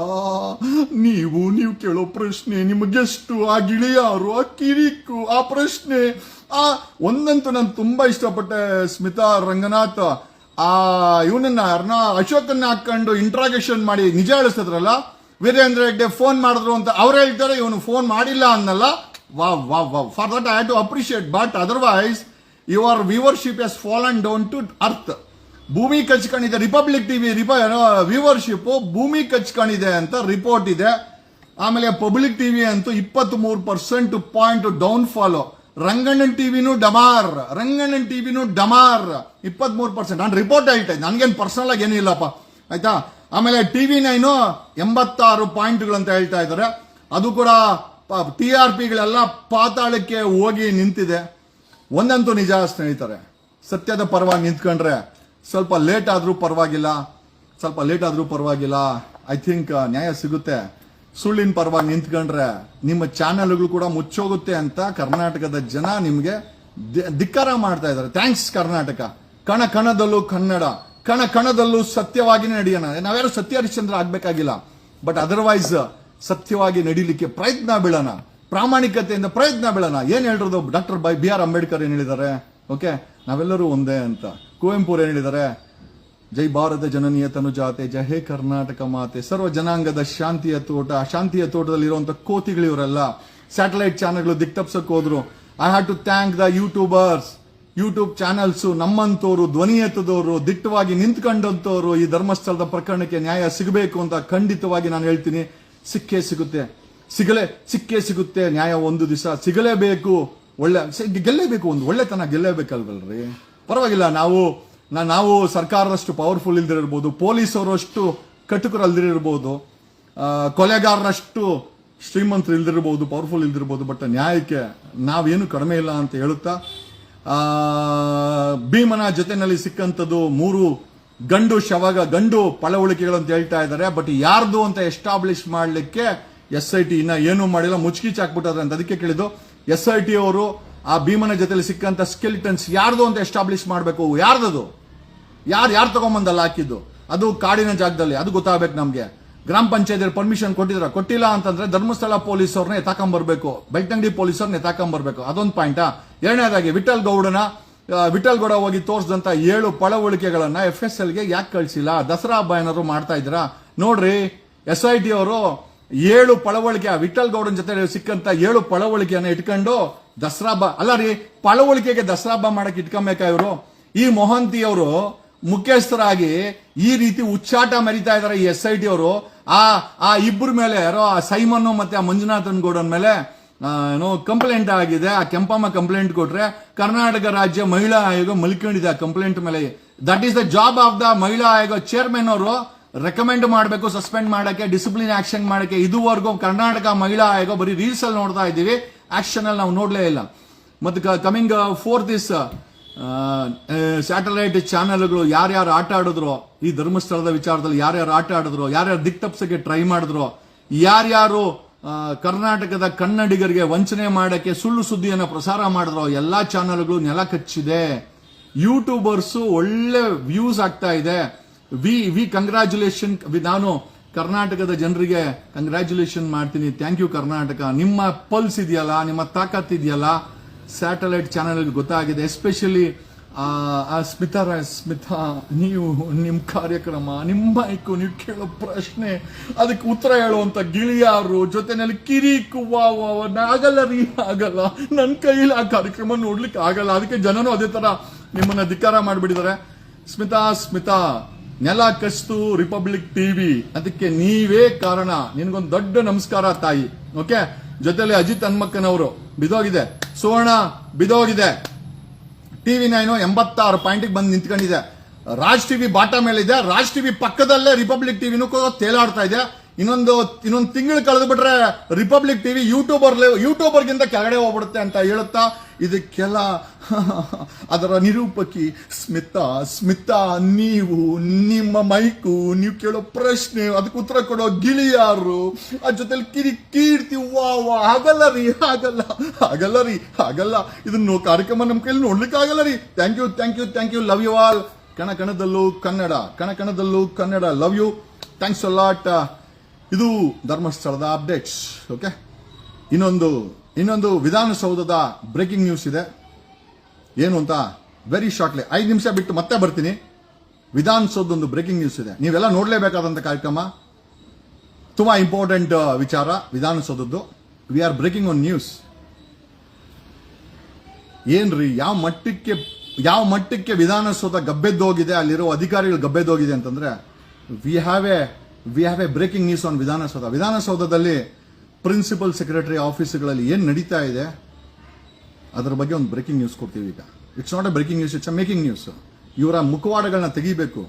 ನೀವು ನೀವು ಕೇಳೋ ಪ್ರಶ್ನೆ ನಿಮಗೆಷ್ಟು ಆ ಗಿಳಿಯಾರು ಆ ಕಿರಿಕು ಆ ಪ್ರಶ್ನೆ. ಆ, ಒಂದಂತೂ ನಾನು ತುಂಬಾ ಇಷ್ಟಪಟ್ಟೆ ಸ್ಮಿತಾ ರಂಗನಾಥ್. ಆ, ಇವನನ್ನ ಯಾರನ್ನ ಅಶೋಕನ್ನ ಹಾಕೊಂಡು ಇಂಟ್ರಾಗೇಷನ್ ಮಾಡಿ ನಿಜ ಹೇಳಿಸ್ತಿದ್ರಲ್ಲ? ವೀರೇಂದ್ರ ಹೆಗ್ಡೆ ಫೋನ್ ಮಾಡಿದ್ರು ಅಂತ ಅವ್ರು ಹೇಳ್ತಾರೆ, ಇವನು ಫೋನ್ ಮಾಡಿಲ್ಲ ಅನ್ನಲ್ಲ. ವಾ ವಾ ವಾ for that I to appreciate but otherwise your viewership has fallen down to earth ಭೂಮಿ ಕಚ್ಕೊಂಡಿದೆ ರಿಪಬ್ಲಿಕ್ ಟಿವಿ ರಿಪ ವ್ಯೂವರ್ಶಿಪ್ ಭೂಮಿ ಕಚ್ಕೊಂಡಿದೆ ಅಂತ ರಿಪೋರ್ಟ್ ಇದೆ. ಆಮೇಲೆ ಪಬ್ಲಿಕ್ ಟಿವಿ ಅಂತೂ ಇಪ್ಪತ್ತ್ ಮೂರು ಪರ್ಸೆಂಟ್ ಪಾಯಿಂಟ್ ಡೌನ್ ಫಾಲೋ ರಂಗಣ್ಣನ್ ಟಿವಿನೂ ಡಮಾರ್ ರಂಗಣ್ಣನ್ ಟಿವಿನೂ ಡಮಾರ್ ಇಪ್ಪತ್ತ್ ಮೂರು ಪರ್ಸೆಂಟ್ ನಾನು ರಿಪೋರ್ಟ್ ಹೇಳ್ತಾ ನನ್ಗೇನು ಪರ್ಸನಲ್ ಆಗಿ ಏನಿಲ್ಲಪ್ಪ ಆಯ್ತಾ? ಆಮೇಲೆ ಟಿವಿ ನೈನು ಎಂಬತ್ತಾರು ಪಾಯಿಂಟ್ಗಳು ಅಂತ ಹೇಳ್ತಾ ಇದ್ದಾರೆ. ಅದು ಕೂಡ ಟಿ ಆರ್ ಪಿಗಳೆಲ್ಲ ಪಾತಾಳಕ್ಕೆ ಹೋಗಿ ನಿಂತಿದೆ. ಒಂದಂತೂ ನಿಜ, ಸ್ನೇಹಿತರೆ. ಸತ್ಯದ ಪರವಾಗಿ ನಿಂತ್ಕೊಂಡ್ರೆ ಸ್ವಲ್ಪ ಲೇಟ್ ಆದ್ರೂ ಪರವಾಗಿಲ್ಲ. ಸ್ವಲ್ಪ ಲೇಟ್ ಆದ್ರೂ ಪರವಾಗಿಲ್ಲ. ಐ ಥಿಂಕ್ ನ್ಯಾಯ ಸಿಗುತ್ತೆ. ಸುಳ್ಳಿನ ಪರವಾಗಿ ನಿಂತ್ಕೊಂಡ್ರೆ ನಿಮ್ಮ ಚಾನೆಲ್ಗಳು ಕೂಡ ಮುಚ್ಚೋಗುತ್ತೆ ಅಂತ ಕರ್ನಾಟಕದ ಜನ ನಿಮಗೆ ಧಿಕ್ಕಾರ ಮಾಡ್ತಾ ಇದ್ದಾರೆ. ಥ್ಯಾಂಕ್ಸ್ ಕರ್ನಾಟಕ. ಕಣ ಕಣದಲ್ಲೂ ಕನ್ನಡ, ಕಣ ಕಣದಲ್ಲೂ ಸತ್ಯವಾಗಿನೇ ನಡೆಯೋಣ. ನಾವ್ಯಾರು ಸತ್ಯ ಹರಿಶ್ಚಂದ್ರ ಆಗ್ಬೇಕಾಗಿಲ್ಲ. ಬಟ್ ಅದರ್ವೈಸ್ ಸತ್ಯವಾಗಿ ನಡೀಲಿಕ್ಕೆ ಪ್ರಯತ್ನ ಬೀಳೋಣ. ಪ್ರಾಮಾಣಿಕತೆಯಿಂದ ಪ್ರಯತ್ನ ಬೀಳೋಣ. ಏನ್ ಹೇಳಿರೋದು doctor by, B R Ambedkar ಏನ್ ಹೇಳಿದ್ದಾರೆ? ಓಕೆ? ನಾವೆಲ್ಲರೂ ಒಂದೇ ಅಂತ. ಕುವೆಂಪು ಏನ್ ಹೇಳಿದ್ದಾರೆ? ಜೈ ಭಾರತ ಜನನೀಯ ತನುಜಾತೆ ಜಯ ಹೇ ಕರ್ನಾಟಕ ಮಾತೆ. ಸರ್ವ ಜನಾಂಗದ ಶಾಂತಿಯ ತೋಟ, ಶಾಂತಿಯ ತೋಟದಲ್ಲಿರುವಂತ ಕೋತಿಗಳು ಇವರೆಲ್ಲ ಸ್ಯಾಟಲೈಟ್ ಚಾನೆಲ್ಗಳು ದಿಕ್ತಪ್ಸಕ್ ಹೋದ್ರು. I had to thank the YouTubers YouTube channels ನಮ್ಮಂತವರು ಧ್ವನಿ ಎತ್ತದವರು, ದಿಟ್ಟವಾಗಿ ನಿಂತ್ಕೊಂಡಂತವ್ರು ಈ ಧರ್ಮಸ್ಥಳದ ಪ್ರಕರಣಕ್ಕೆ ನ್ಯಾಯ ಸಿಗಬೇಕು ಅಂತ ಖಂಡಿತವಾಗಿ ನಾನು ಹೇಳ್ತೀನಿ. ಸಿಕ್ಕೇ ಸಿಗುತ್ತೆ. ಸಿಗಲೇ, ಸಿಕ್ಕೇ ಸಿಗುತ್ತೆ. ನ್ಯಾಯ ಒಂದು ದಿವಸ ಸಿಗಲೇಬೇಕು. ಒಳ್ಳೆ ಗೆಲ್ಲೇಬೇಕು ಒಂದು ಒಳ್ಳೆತನ ಗೆಲ್ಲೇಬೇಕಲ್ವಲ್ರಿ? ಪರವಾಗಿಲ್ಲ, ನಾವು ನಾವು ಸರ್ಕಾರದಷ್ಟು ಪವರ್ಫುಲ್ ಇಲ್ದಿರ್ಬೋದು ಪೊಲೀಸರು ಅಷ್ಟು ಕಟುಕರು ಅಲ್ದಿರಬಹುದು ಕೊಲೆಗಾರರಷ್ಟು ಶ್ರೀಮಂತರು ಇಲ್ದಿರ್ಬೋದು ಪವರ್ಫುಲ್ ಇಲ್ದಿರ್ಬೋದು ಬಟ್ ನ್ಯಾಯಕ್ಕೆ ನಾವೇನು ಕಡಿಮೆ ಇಲ್ಲ ಅಂತ ಹೇಳುತ್ತಾ ಭೀಮನ ಜೊತೆನಲ್ಲಿ ಸಿಕ್ಕಂಥದ್ದು ಮೂರು ಗಂಡು ಶವಗ, ಗಂಡು ಪಳವಳಿಕೆಗಳು ಅಂತ ಹೇಳ್ತಾ ಇದ್ದಾರೆ ಬಟ್ ಯಾರ್ದು ಅಂತ ಎಸ್ಟಾಬ್ಲಿಷ್ ಮಾಡಲಿಕ್ಕೆ ಎಸ್ ಐ ಟಿ ಇನ್ನ ಏನು ಮಾಡಿಲ್ಲ ಮುಚ್ಕಿಚ್ ಹಾಕ್ಬಿಟ್ಟಾರೆ ಅಂತ ಅದಕ್ಕೆ ಕೇಳಿದ್ದು, ಎಸ್ ಐ ಟಿ ಅವರು ಆ ಭೀಮನ ಜೊತೆಲಿ ಸಿಕ್ಕಂತ ಸ್ಕೆಲಿಟನ್ಸ್ ಯಾರ್ದು ಅಂತ ಎಸ್ಟಾಬ್ಲಿಷ್ ಮಾಡಬೇಕು, ಯಾರ್ದದು? ಯಾರು ಯಾರು ತಗೊಂಬಂದಲ್ಲ ಹಾಕಿದ್ದು? ಅದು ಕಾಡಿನ ಜಾಗದಲ್ಲಿ, ಅದು ಗೊತ್ತಾಗಬೇಕು ನಮಗೆ. ಗ್ರಾಮ ಪಂಚಾಯತ್ ಪರ್ಮಿಷನ್ ಕೊಟ್ಟಿದ್ರ. ಕೊಟ್ಟಿಲ್ಲ ಅಂತಂದ್ರೆ ಧರ್ಮಸ್ಥಳ ಪೊಲೀಸ್ ಅವ್ರನ್ನ ಎತ್ತಾಕೊಂಡ್ಬರ್ಬೇಕು ಬೆಳ್ತಂಗಡಿ ಪೊಲೀಸ್ ಅವ್ರನ್ನ ಎತ್ತಾಕೊಂಡ್ಬರ್ಬೇಕು ಅದೊಂದು ಪಾಯಿಂಟ್ ಎರಡನೇದಾಗಿ ವಿಠಲ್ ಗೌಡನ ವಿಠಲ್ ಗೌಡ ಹೋಗಿ ತೋರಿಸಿದಂತ ಏಳು ಪಳವಳಿಕೆಗಳನ್ನ ಎಫ್ ಎಸ್ ಎಲ್ಗೆ ಯಾಕೆ ಕಳಿಸಿಲ್ಲ? ದಸರಾ ಹಬ್ಬ ಏನಾದ್ರು ಮಾಡ್ತಾ ಇದ್ರ? ನೋಡ್ರಿ ಎಸ್ ಐ ಟಿ ಅವರು ಏಳು ಪಳವಳಿಕೆ ವಿಠಲ್ ಗೌಡನ ಜೊತೆ ಸಿಕ್ಕಂತ ಏಳು ಪಳವಳಿಕೆಯನ್ನ ಇಟ್ಕೊಂಡು ದಸರಾ ಹಬ್ಬ ಅಲ್ಲ ರೀ, ಪಳವಳಿಕೆಗೆ ದಸರಾ ಹಬ್ಬ ಮಾಡಕ್ ಇಟ್ಕೊಬೇಕಾ ಇವರು? ಈ ಮೊಹಂತಿ ಅವರು ಮುಖ್ಯಸ್ಥರಾಗಿ ಈ ರೀತಿ ಉಚ್ಚಾಟ ಮರಿತಾ ಇದ್ದಾರೆ ಈ ಎಸ್ ಐ ಟಿ ಅವರು. ಆ ಆ ಇಬ್ಬರ ಮೇಲೆ ಯಾರೋ, ಆ ಸೈಮನ್ ಮತ್ತೆ ಆ ಮಂಜುನಾಥನ್ ಗೌಡನ್ ಮೇಲೆ ಏನು ಏನೋ ಕಂಪ್ಲೇಂಟ್ ಆಗಿದೆ. ಆ ಕೆಂಪಮ್ಮ ಕಂಪ್ಲೇಂಟ್ ಕೊಟ್ರೆ ಕರ್ನಾಟಕ ರಾಜ್ಯ ಮಹಿಳಾ ಆಯೋಗ ಮಲ್ಕೊಂಡಿದೆ ಆ ಕಂಪ್ಲೇಂಟ್ ಮೇಲೆ. That is the job of the ಮಹಿಳಾ ಆಯೋಗ ಚೇರ್ಮನ್ ಅವರು ರೆಕಮೆಂಡ್ ಮಾಡಬೇಕು ಸಸ್ಪೆಂಡ್ ಮಾಡಕ್ಕೆ ಡಿಸಿಪ್ಲಿನ್ ಆಕ್ಷನ್ ಮಾಡಕ್ಕೆ. ಇದುವರೆಗೂ ಕರ್ನಾಟಕ ಮಹಿಳಾ ಆಯೋಗ ಬರೀ ರೀಲ್ಸ್ ಅಲ್ಲಿ ನೋಡ್ತಾ ಇದ್ದೀವಿ. ಆಕ್ಷನ್ ಅಲ್ಲಿ ನಾವು ನೋಡ್ಲೇ ಇಲ್ಲ. ಮತ್ತೆ ಕಮಿಂಗ್ ಫೋರ್ತ್ ಇಸ್ ಸ್ಯಾಟಲೈಟ್ ಚಾನೆಲ್ಗಳು ಯಾರ್ಯಾರು ಆಟ ಆಡಿದ್ರು, ಈ ಧರ್ಮಸ್ಥಳದ ವಿಚಾರದಲ್ಲಿ ಯಾರ್ಯಾರು ಆಟ ಆಡಿದ್ರು, ಯಾರ್ಯಾರು ದಿಕ್ ತಪ್ಸಕ್ಕೆ ಟ್ರೈ ಮಾಡಿದ್ರು, ಯಾರ್ಯಾರು ಕರ್ನಾಟಕದ ಕನ್ನಡಿಗರಿಗೆ ವಂಚನೆ ಮಾಡಕ್ಕೆ ಸುಳ್ಳು ಸುದ್ದಿಯನ್ನು ಪ್ರಸಾರ ಮಾಡಿದ್ರು, ಎಲ್ಲಾ ಚಾನೆಲ್ಗಳು ನೆಲ ಕಚ್ಚಿದೆ. ಯೂಟ್ಯೂಬರ್ಸ್ ಒಳ್ಳೆ ವ್ಯೂಸ್ ಆಗ್ತಾ ಇದೆ. ವಿ ವಿ ಕಂಗ್ರಾಚುಲೇಷನ್ ನಾನು ಕರ್ನಾಟಕದ ಜನರಿಗೆ ಕಂಗ್ರ್ಯಾಚುಲೇಷನ್ ಮಾಡ್ತೀನಿ. Thank you Karnataka. ನಿಮ್ಮ ಪಲ್ಸ್ ಇದೆಯಲ್ಲ, ನಿಮ್ಮ ತಾಕತ್ ಇದೆಯಲ್ಲ ಸ್ಯಾಟಲೈಟ್ ಚಾನೆಲ್ ಗೊತ್ತಾಗಿದೆ ಎಸ್ಪೆಷಲಿ ಆ ಸ್ಮಿತಾ ರಾಯ್ ಸ್ಮಿತಾ ನೀವು ನಿಮ್ಮ ಕಾರ್ಯಕ್ರಮ ನಿಮ್ಮ ಮೈಕು ನೀವು ಕೇಳೋ ಪ್ರಶ್ನೆ ಅದಕ್ಕೆ ಉತ್ತರ ಹೇಳುವಂಥ ಗಿಳಿಯಾರು ಜೊತೆನಲ್ಲಿ ಕಿರಿಕು ವಾ ವಾ ವಾ, ಆಗಲ್ಲ ರೀ ಆಗಲ್ಲ ನನ್ನ ಕೈಯಲ್ಲಿ ಆ ಕಾರ್ಯಕ್ರಮ ನೋಡ್ಲಿಕ್ಕೆ ಆಗಲ್ಲ. ಅದಕ್ಕೆ ಜನನು ಅದೇ ತರ ನಿಮ್ಮನ್ನ ಧಿಕ್ಕಾರ ಮಾಡಿಬಿಟ್ಟಿದ್ದಾರೆ. ಸ್ಮಿತಾ ಸ್ಮಿತಾ ನೆಲ ಕಸ್ತು ರಿಪಬ್ಲಿಕ್ ಟಿವಿ ಅದಕ್ಕೆ ನೀವೇ ಕಾರಣ. ನಿನಗೊಂದು ದೊಡ್ಡ ನಮಸ್ಕಾರ ತಾಯಿ. ಓಕೆ ಜೊತೆಲಿ ಅಜಿತ್ ಹನ್ಮಕ್ಕನವರು. ಬಿದೋಗಿದೆ. ಸುವರ್ಣ, ಬಿದೋಗಿದೆ. ಟಿವಿ ನೈನು ಎಂಬತ್ತಾರು ಪಾಯಿಂಟಿಗೆ ಬಂದು ನಿಂತ್ಕೊಂಡಿದೆ. ರಾಜ್ ಟಿವಿ ಬಾಟ ಮೇಲಿದೆ. ರಾಜ್ ಟಿವಿ ಪಕ್ಕದಲ್ಲೇ ರಿಪಬ್ಲಿಕ್ ಟಿವಿನೂ ಕೂಡ ತೇಲಾಡ್ತಾ ಇದೆ. ಇನ್ನೊಂದು ಇನ್ನೊಂದು ತಿಂಗಳು ಕಳೆದು ಬಿಟ್ರೆ ರಿಪಬ್ಲಿಕ್ ಟಿವಿ ಯೂಟ್ಯೂಬರ್ ಯೂಟ್ಯೂಬರ್ಗಿಂತ ಕೆಳಗಡೆ ಹೋಗ್ಬಿಡುತ್ತೆ ಅಂತ ಹೇಳುತ್ತಾ ಇದಕ್ಕೆಲ್ಲ ಅದರ ನಿರೂಪಕಿ ಸ್ಮಿತಾ ಸ್ಮಿತಾ, ನೀವು ನಿಮ್ಮ ಮೈಕು, ನೀವು ಕೇಳೋ ಪ್ರಶ್ನೆ, ಅದಕ್ಕೆ ಉತ್ತರ ಕೊಡೋ ಗಿಳಿಯಾರು ಅದ್ರ ಜೊತೆಲಿ ಕಿರಿ ಕೀರ್ತಿ, ವಾ ವಾ, ಆಗಲ್ಲ ರೀ, ಆಗಲ್ಲ ಆಗಲ್ಲ ರೀ, ಆಗಲ್ಲ. ಇದನ್ನು ಕಾರ್ಯಕ್ರಮ ನಮ್ಮ ಕೈಲಿ ನೋಡ್ಲಿಕ್ಕೆ ಆಗಲ್ಲ ರೀ. Thank you thank you thank you love you all ಕಣ ಕಣದಲ್ಲೂ ಕನ್ನಡ ಕಣ ಕಣದಲ್ಲೂ Kannada love you thanks lot ಇದು ಧರ್ಮಸ್ಥಳದ ಅಪ್ಡೇಟ್ಸ್ ಓಕೆ ಇನ್ನೊಂದು ಇನ್ನೊಂದು ವಿಧಾನಸೌಧದ ಬ್ರೇಕಿಂಗ್ ನ್ಯೂಸ್ ಇದೆ. ಏನು ಅಂತ? ವೆರಿ ಶಾರ್ಟ್ಲಿ ಐದು ನಿಮಿಷ ಬಿಟ್ಟು ಮತ್ತೆ ಬರ್ತೀನಿ. ವಿಧಾನಸೌಧದೊಂದು ಬ್ರೇಕಿಂಗ್ ನ್ಯೂಸ್ ಇದೆ. ನೀವೆಲ್ಲ ನೋಡಲೇಬೇಕಾದಂಥ ಕಾರ್ಯಕ್ರಮ. ತುಂಬಾ ಇಂಪಾರ್ಟೆಂಟ್ ವಿಚಾರ ವಿಧಾನಸೌಧದ್ದು. We are breaking on news ಏನ್ರಿ, ಯಾವ ಮಟ್ಟಕ್ಕೆ ಯಾವ ಮಟ್ಟಕ್ಕೆ ವಿಧಾನಸೌಧ ಗಬ್ಬೆದ್ದೋಗಿದೆ, ಅಲ್ಲಿರೋ ಅಧಿಕಾರಿಗಳು ಗಬ್ಬೆದ್ದೋಗಿದೆ ಅಂತಂದ್ರೆ we have a we have a breaking news on Vidhana Soudha. ವಿಧಾನಸೌಧದಲ್ಲಿ ಪ್ರಿನ್ಸಿಪಲ್ ಸೆಕ್ರೆಟರಿ ಆಫೀಸ್ಗಳಲ್ಲಿ ಏನು ನಡೀತಾ ಇದೆ, ಅದರ ಬಗ್ಗೆ ಒಂದು ಬ್ರೇಕಿಂಗ್ ನ್ಯೂಸ್ ಕೊಡ್ತೀವಿ ಈಗ. It's not a breaking news it's a making news ಇವರ ಮುಖವಾಡಗಳನ್ನ ತೆಗಿಬೇಕು.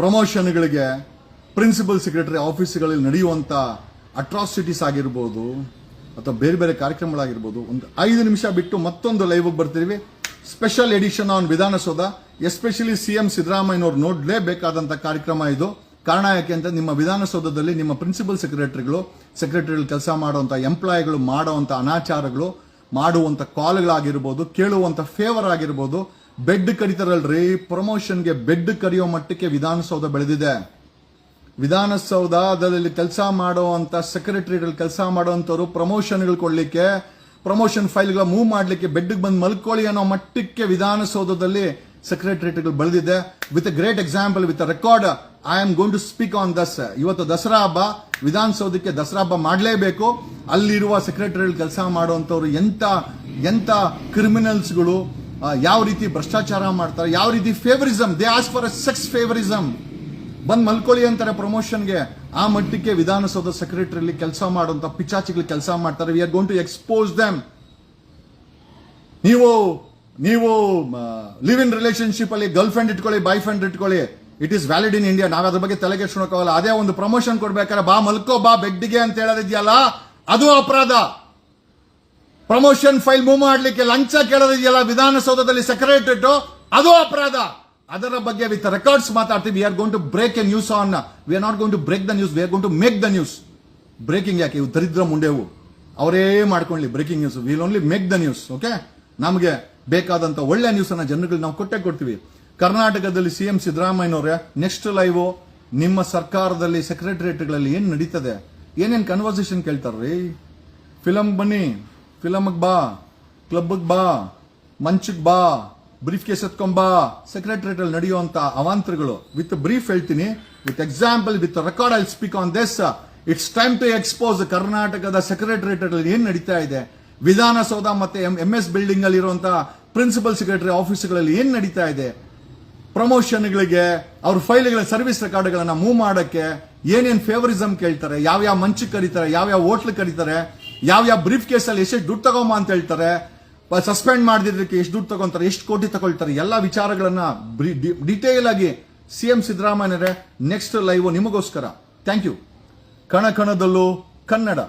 ಪ್ರಮೋಷನ್ಗಳಿಗೆ ಪ್ರಿನ್ಸಿಪಲ್ ಸೆಕ್ರೆಟರಿ ಆಫೀಸ್ಗಳಲ್ಲಿ ನಡೆಯುವಂಥ ಅಟ್ರಾಸಿಟೀಸ್ ಆಗಿರ್ಬೋದು, ಅಥವಾ ಬೇರೆ ಬೇರೆ ಕಾರ್ಯಕ್ರಮಗಳಾಗಿರ್ಬೋದು, ಒಂದು ಐದು ನಿಮಿಷ ಬಿಟ್ಟು ಮತ್ತೊಂದು ಲೈವ್ ಬರ್ತೀವಿ. Special edition on Vidhana Soudha especially C M ಸಿದ್ದರಾಮಯ್ಯನವ್ರು ನೋಡಲೇಬೇಕಾದಂಥ ಕಾರ್ಯಕ್ರಮ ಇದು. ಕಾರಣ ಯಾಕೆ ಅಂತ ನಿಮ್ಮ ವಿಧಾನಸೌಧದಲ್ಲಿ ನಿಮ್ಮ ಪ್ರಿನ್ಸಿಪಲ್ ಸೆಕ್ರೆಟರಿಗಳು ಸೆಕ್ರೆಟರಿಗಳು ಕೆಲಸ ಮಾಡುವಂಥ ಎಂಪ್ಲಾಯಿಗಳು ಮಾಡುವಂಥ ಅನಾಚಾರಗಳು ಮಾಡುವಂಥ ಕಾಲ್ಗಳಾಗಿರ್ಬೋದು ಕೇಳುವಂಥ ಫೇವರ್ ಆಗಿರ್ಬೋದು ಬೆಡ್ ಕರಿತಾರಲ್ರಿ ಪ್ರಮೋಷನ್ಗೆ ಬೆಡ್ ಕರಿಯೋ ಮಟ್ಟಕ್ಕೆ ವಿಧಾನಸೌಧ ಬೆಳೆದಿದೆ. ವಿಧಾನಸೌಧದಲ್ಲಿ ಕೆಲಸ ಮಾಡುವಂಥ ಸೆಕ್ರೆಟರಿಗಳು ಕೆಲಸ ಮಾಡುವಂಥವ್ರು ಪ್ರಮೋಷನ್ಗಳು ಕೊಡಲಿಕ್ಕೆ ಪ್ರಮೋಷನ್ ಫೈಲ್ಗಳ ಮೂವ್ ಮಾಡಲಿಕ್ಕೆ ಬೆಡ್ಗೆ ಬಂದು ಮಲ್ಕೊಳ್ಳಿ ಅನ್ನೋ ಮಟ್ಟಕ್ಕೆ ವಿಧಾನಸೌಧದಲ್ಲಿ ಸೆಕ್ರೆಟರಿಗಳು ಬೆಳೆದಿದೆ. With great example with record I am going to speak on this ಇವತ್ತು ದಸರಾ ಹಬ್ಬ, ವಿಧಾನಸೌಧಕ್ಕೆ ದಸರಾ ಹಬ್ಬ ಮಾಡಲೇಬೇಕು. ಅಲ್ಲಿರುವ ಸೆಕ್ರೆಟರಿ ಕೆಲಸ ಮಾಡುವಂಥವ್ರು ಎಂಥ ಎಂಥ ಕ್ರಿಮಿನಲ್ಸ್ಗಳು ಯಾವ ರೀತಿ ಭ್ರಷ್ಟಾಚಾರ ಮಾಡ್ತಾರೆ, ಯಾವ ರೀತಿ favouritism they ask for a sex favouritism ಬಂದ್ ಮಲ್ಕೊಳ್ಳಿ ಅಂತಾರೆ ಪ್ರಮೋಷನ್ಗೆ ಆ ಮಟ್ಟಕ್ಕೆ ವಿಧಾನಸೌಧ ಸೆಕ್ರೆಟರಿಲಿ ಕೆಲಸ ಮಾಡುವಂಥ ಪಿಚಾಚಿಗಳು ಕೆಲಸ ಮಾಡ್ತಾರೆ. We are gone to expose them ನೀವು ನೀವು ಲಿವ್ ಇನ್ ರಿಲೇಶನ್ಶಿಪ್ ಅಲ್ಲಿ ಗರ್ಲ್ ಫ್ರೆಂಡ್ ಇಟ್ಕೊಳ್ಳಿ ಬಾಯ್ ಫ್ರೆಂಡ್ ಇಟ್ಕೊಳ್ಳಿ. It is valid in India ನಾವು ಅದ್ರ ಬಗ್ಗೆ ತಲೆಗೆ ಕೆಡ್ಸ್ಕೊಳಕ್ಕಾಗಲ್ಲ ಅದೇ ಒಂದು ಪ್ರಮೋಷನ್ ಕೊಡ್ಬೇಕಾದ್ರೆ ಬಾ ಮಲ್ಕೋ, ಬಾ ಬೆಡ್ಗೆ ಅಂತ ಹೇಳೋದಿದೆಯಲ್ಲ, ಅದು ಅಪರಾಧ. ಪ್ರಮೋಷನ್ ಫೈಲ್ ಮೂವ್ ಮಾಡಲಿಕ್ಕೆ ಲಂಚ ಕೇಳೋದಿದೆಯಲ್ಲ, ವಿಧಾನಸೌಧದಲ್ಲಿ ಸೆಕ್ರೆಟರೇಟ್ ಅದು ಅಪರಾಧ. ಅದರ ಬಗ್ಗೆ ವಿತ್ ರೆಕಾರ್ಡ್ಸ್ ಮಾತಾಡ್ತೀವಿ. We are gone to break a news on we are not gone to break the news we are gone to make the news breaking ಯಾಕೆ? ಇವು ದರಿದ್ರ ಮುಂಡೆವು ಅವರೇ ಮಾಡ್ಕೊಳ್ಳಿ breaking news will only make the news okay ನಮಗೆ ಬೇಕಾದಂತ ಒಳ್ಳೆ news ಅನ್ನ ಜನರಿಗೆ ನಾವು ಕೊಟ್ಟೆ ಕೊಡ್ತೀವಿ. ಕರ್ನಾಟಕದಲ್ಲಿ ಸಿಎಂ ಸಿದ್ದರಾಮಯ್ಯನವರೇ ನೆಕ್ಸ್ಟ್ ಲೈವ್ ನಿಮ್ಮ ಸರ್ಕಾರದಲ್ಲಿ ಸೆಕ್ರೆಟರಿಯೇಟ್ಗಳಲ್ಲಿ ಏನು ನಡೀತದೆ? ಏನೇನು ಕನ್ವರ್ಸೇಷನ್ ಕೇಳ್ತಾರ್ರಿ? ಫಿಲಮ್ ಬನ್ನಿ ಫಿಲಮ್ಗೆ ಬಾ ಕ್ಲಬ್ಗೆ ಬಾ ಮಂಚಕ್ಕೆ ಬಾ ಬ್ರೀಫ್ ಕೇಸ್ ಎತ್ಕೊಂಬಾ ಸೆಕ್ರೆಟರಿಯೇಟ್ ಅಲ್ಲಿ ನಡೆಯುವಂತ ಅವಾಂತರಗಳು. ವಿತ್ ಬ್ರೀಫ್ ಹೇಳ್ತೀನಿ with example with record I speak on this it's time to expose ಕರ್ನಾಟಕದ ಸೆಕ್ರೆಟರಿಯೇಟ್ ಅಲ್ಲಿ ಏನ್ ನಡೀತಾ ಇದೆ. ವಿಧಾನಸೌಧ ಮತ್ತೆ ಎಂ ಎಸ್ ಬಿಲ್ಡಿಂಗ್ ಅಲ್ಲಿ ಇರುವಂತಹ ಪ್ರಿನ್ಸಿಪಲ್ ಸೆಕ್ರೆಟರಿ ಆಫೀಸ್ಗಳಲ್ಲಿ ಏನ್ ನಡೀತಾ ಇದೆ? ಪ್ರಮೋಷನ್ಗಳಿಗೆ, ಅವ್ರ ಫೈಲ್ಗಳ ಸರ್ವಿಸ್ ರೆಕಾರ್ಡ್ಗಳನ್ನ ಮೂವ್ ಮಾಡಕ್ಕೆ ಏನೇನ್ ಫೇವರಿಸಮ್ ಕೇಳ್ತಾರೆ, ಯಾವ ಯಾವ ಮಂಚಕ್ಕೆ ಕರೀತಾರೆ, ಯಾವ ಯಾವ ಹೋಟ್ಲ್ ಕರೀತಾರೆ, ಯಾವ ಯಾವ ಬ್ರೀಫ್ ಕೇಸಲ್ಲಿ ಎಷ್ಟು ದುಡ್ಡು ತಗೊಂಬ ಅಂತ ಹೇಳ್ತಾರೆ ಸಸ್ಪೆಂಡ್ ಮಾಡಿದ್ದಕ್ಕೆ ಎಷ್ಟು ದುಡ್ಡು ತಗೊಂತಾರೆ, ಎಷ್ಟು ಕೋಟಿ ತಗೊಳ್ತಾರೆ, ಎಲ್ಲ ವಿಚಾರಗಳನ್ನ ಡಿಟೇಲ್ ಆಗಿ ಸಿ ಎಂ ಸಿದ್ದರಾಮಯ್ಯರೇ ನೆಕ್ಸ್ಟ್ ಲೈವ್ ನಿಮಗೋಸ್ಕರ. ಥ್ಯಾಂಕ್ ಯು ಕಣ ಕಣದಲ್ಲೂ ಕನ್ನಡ.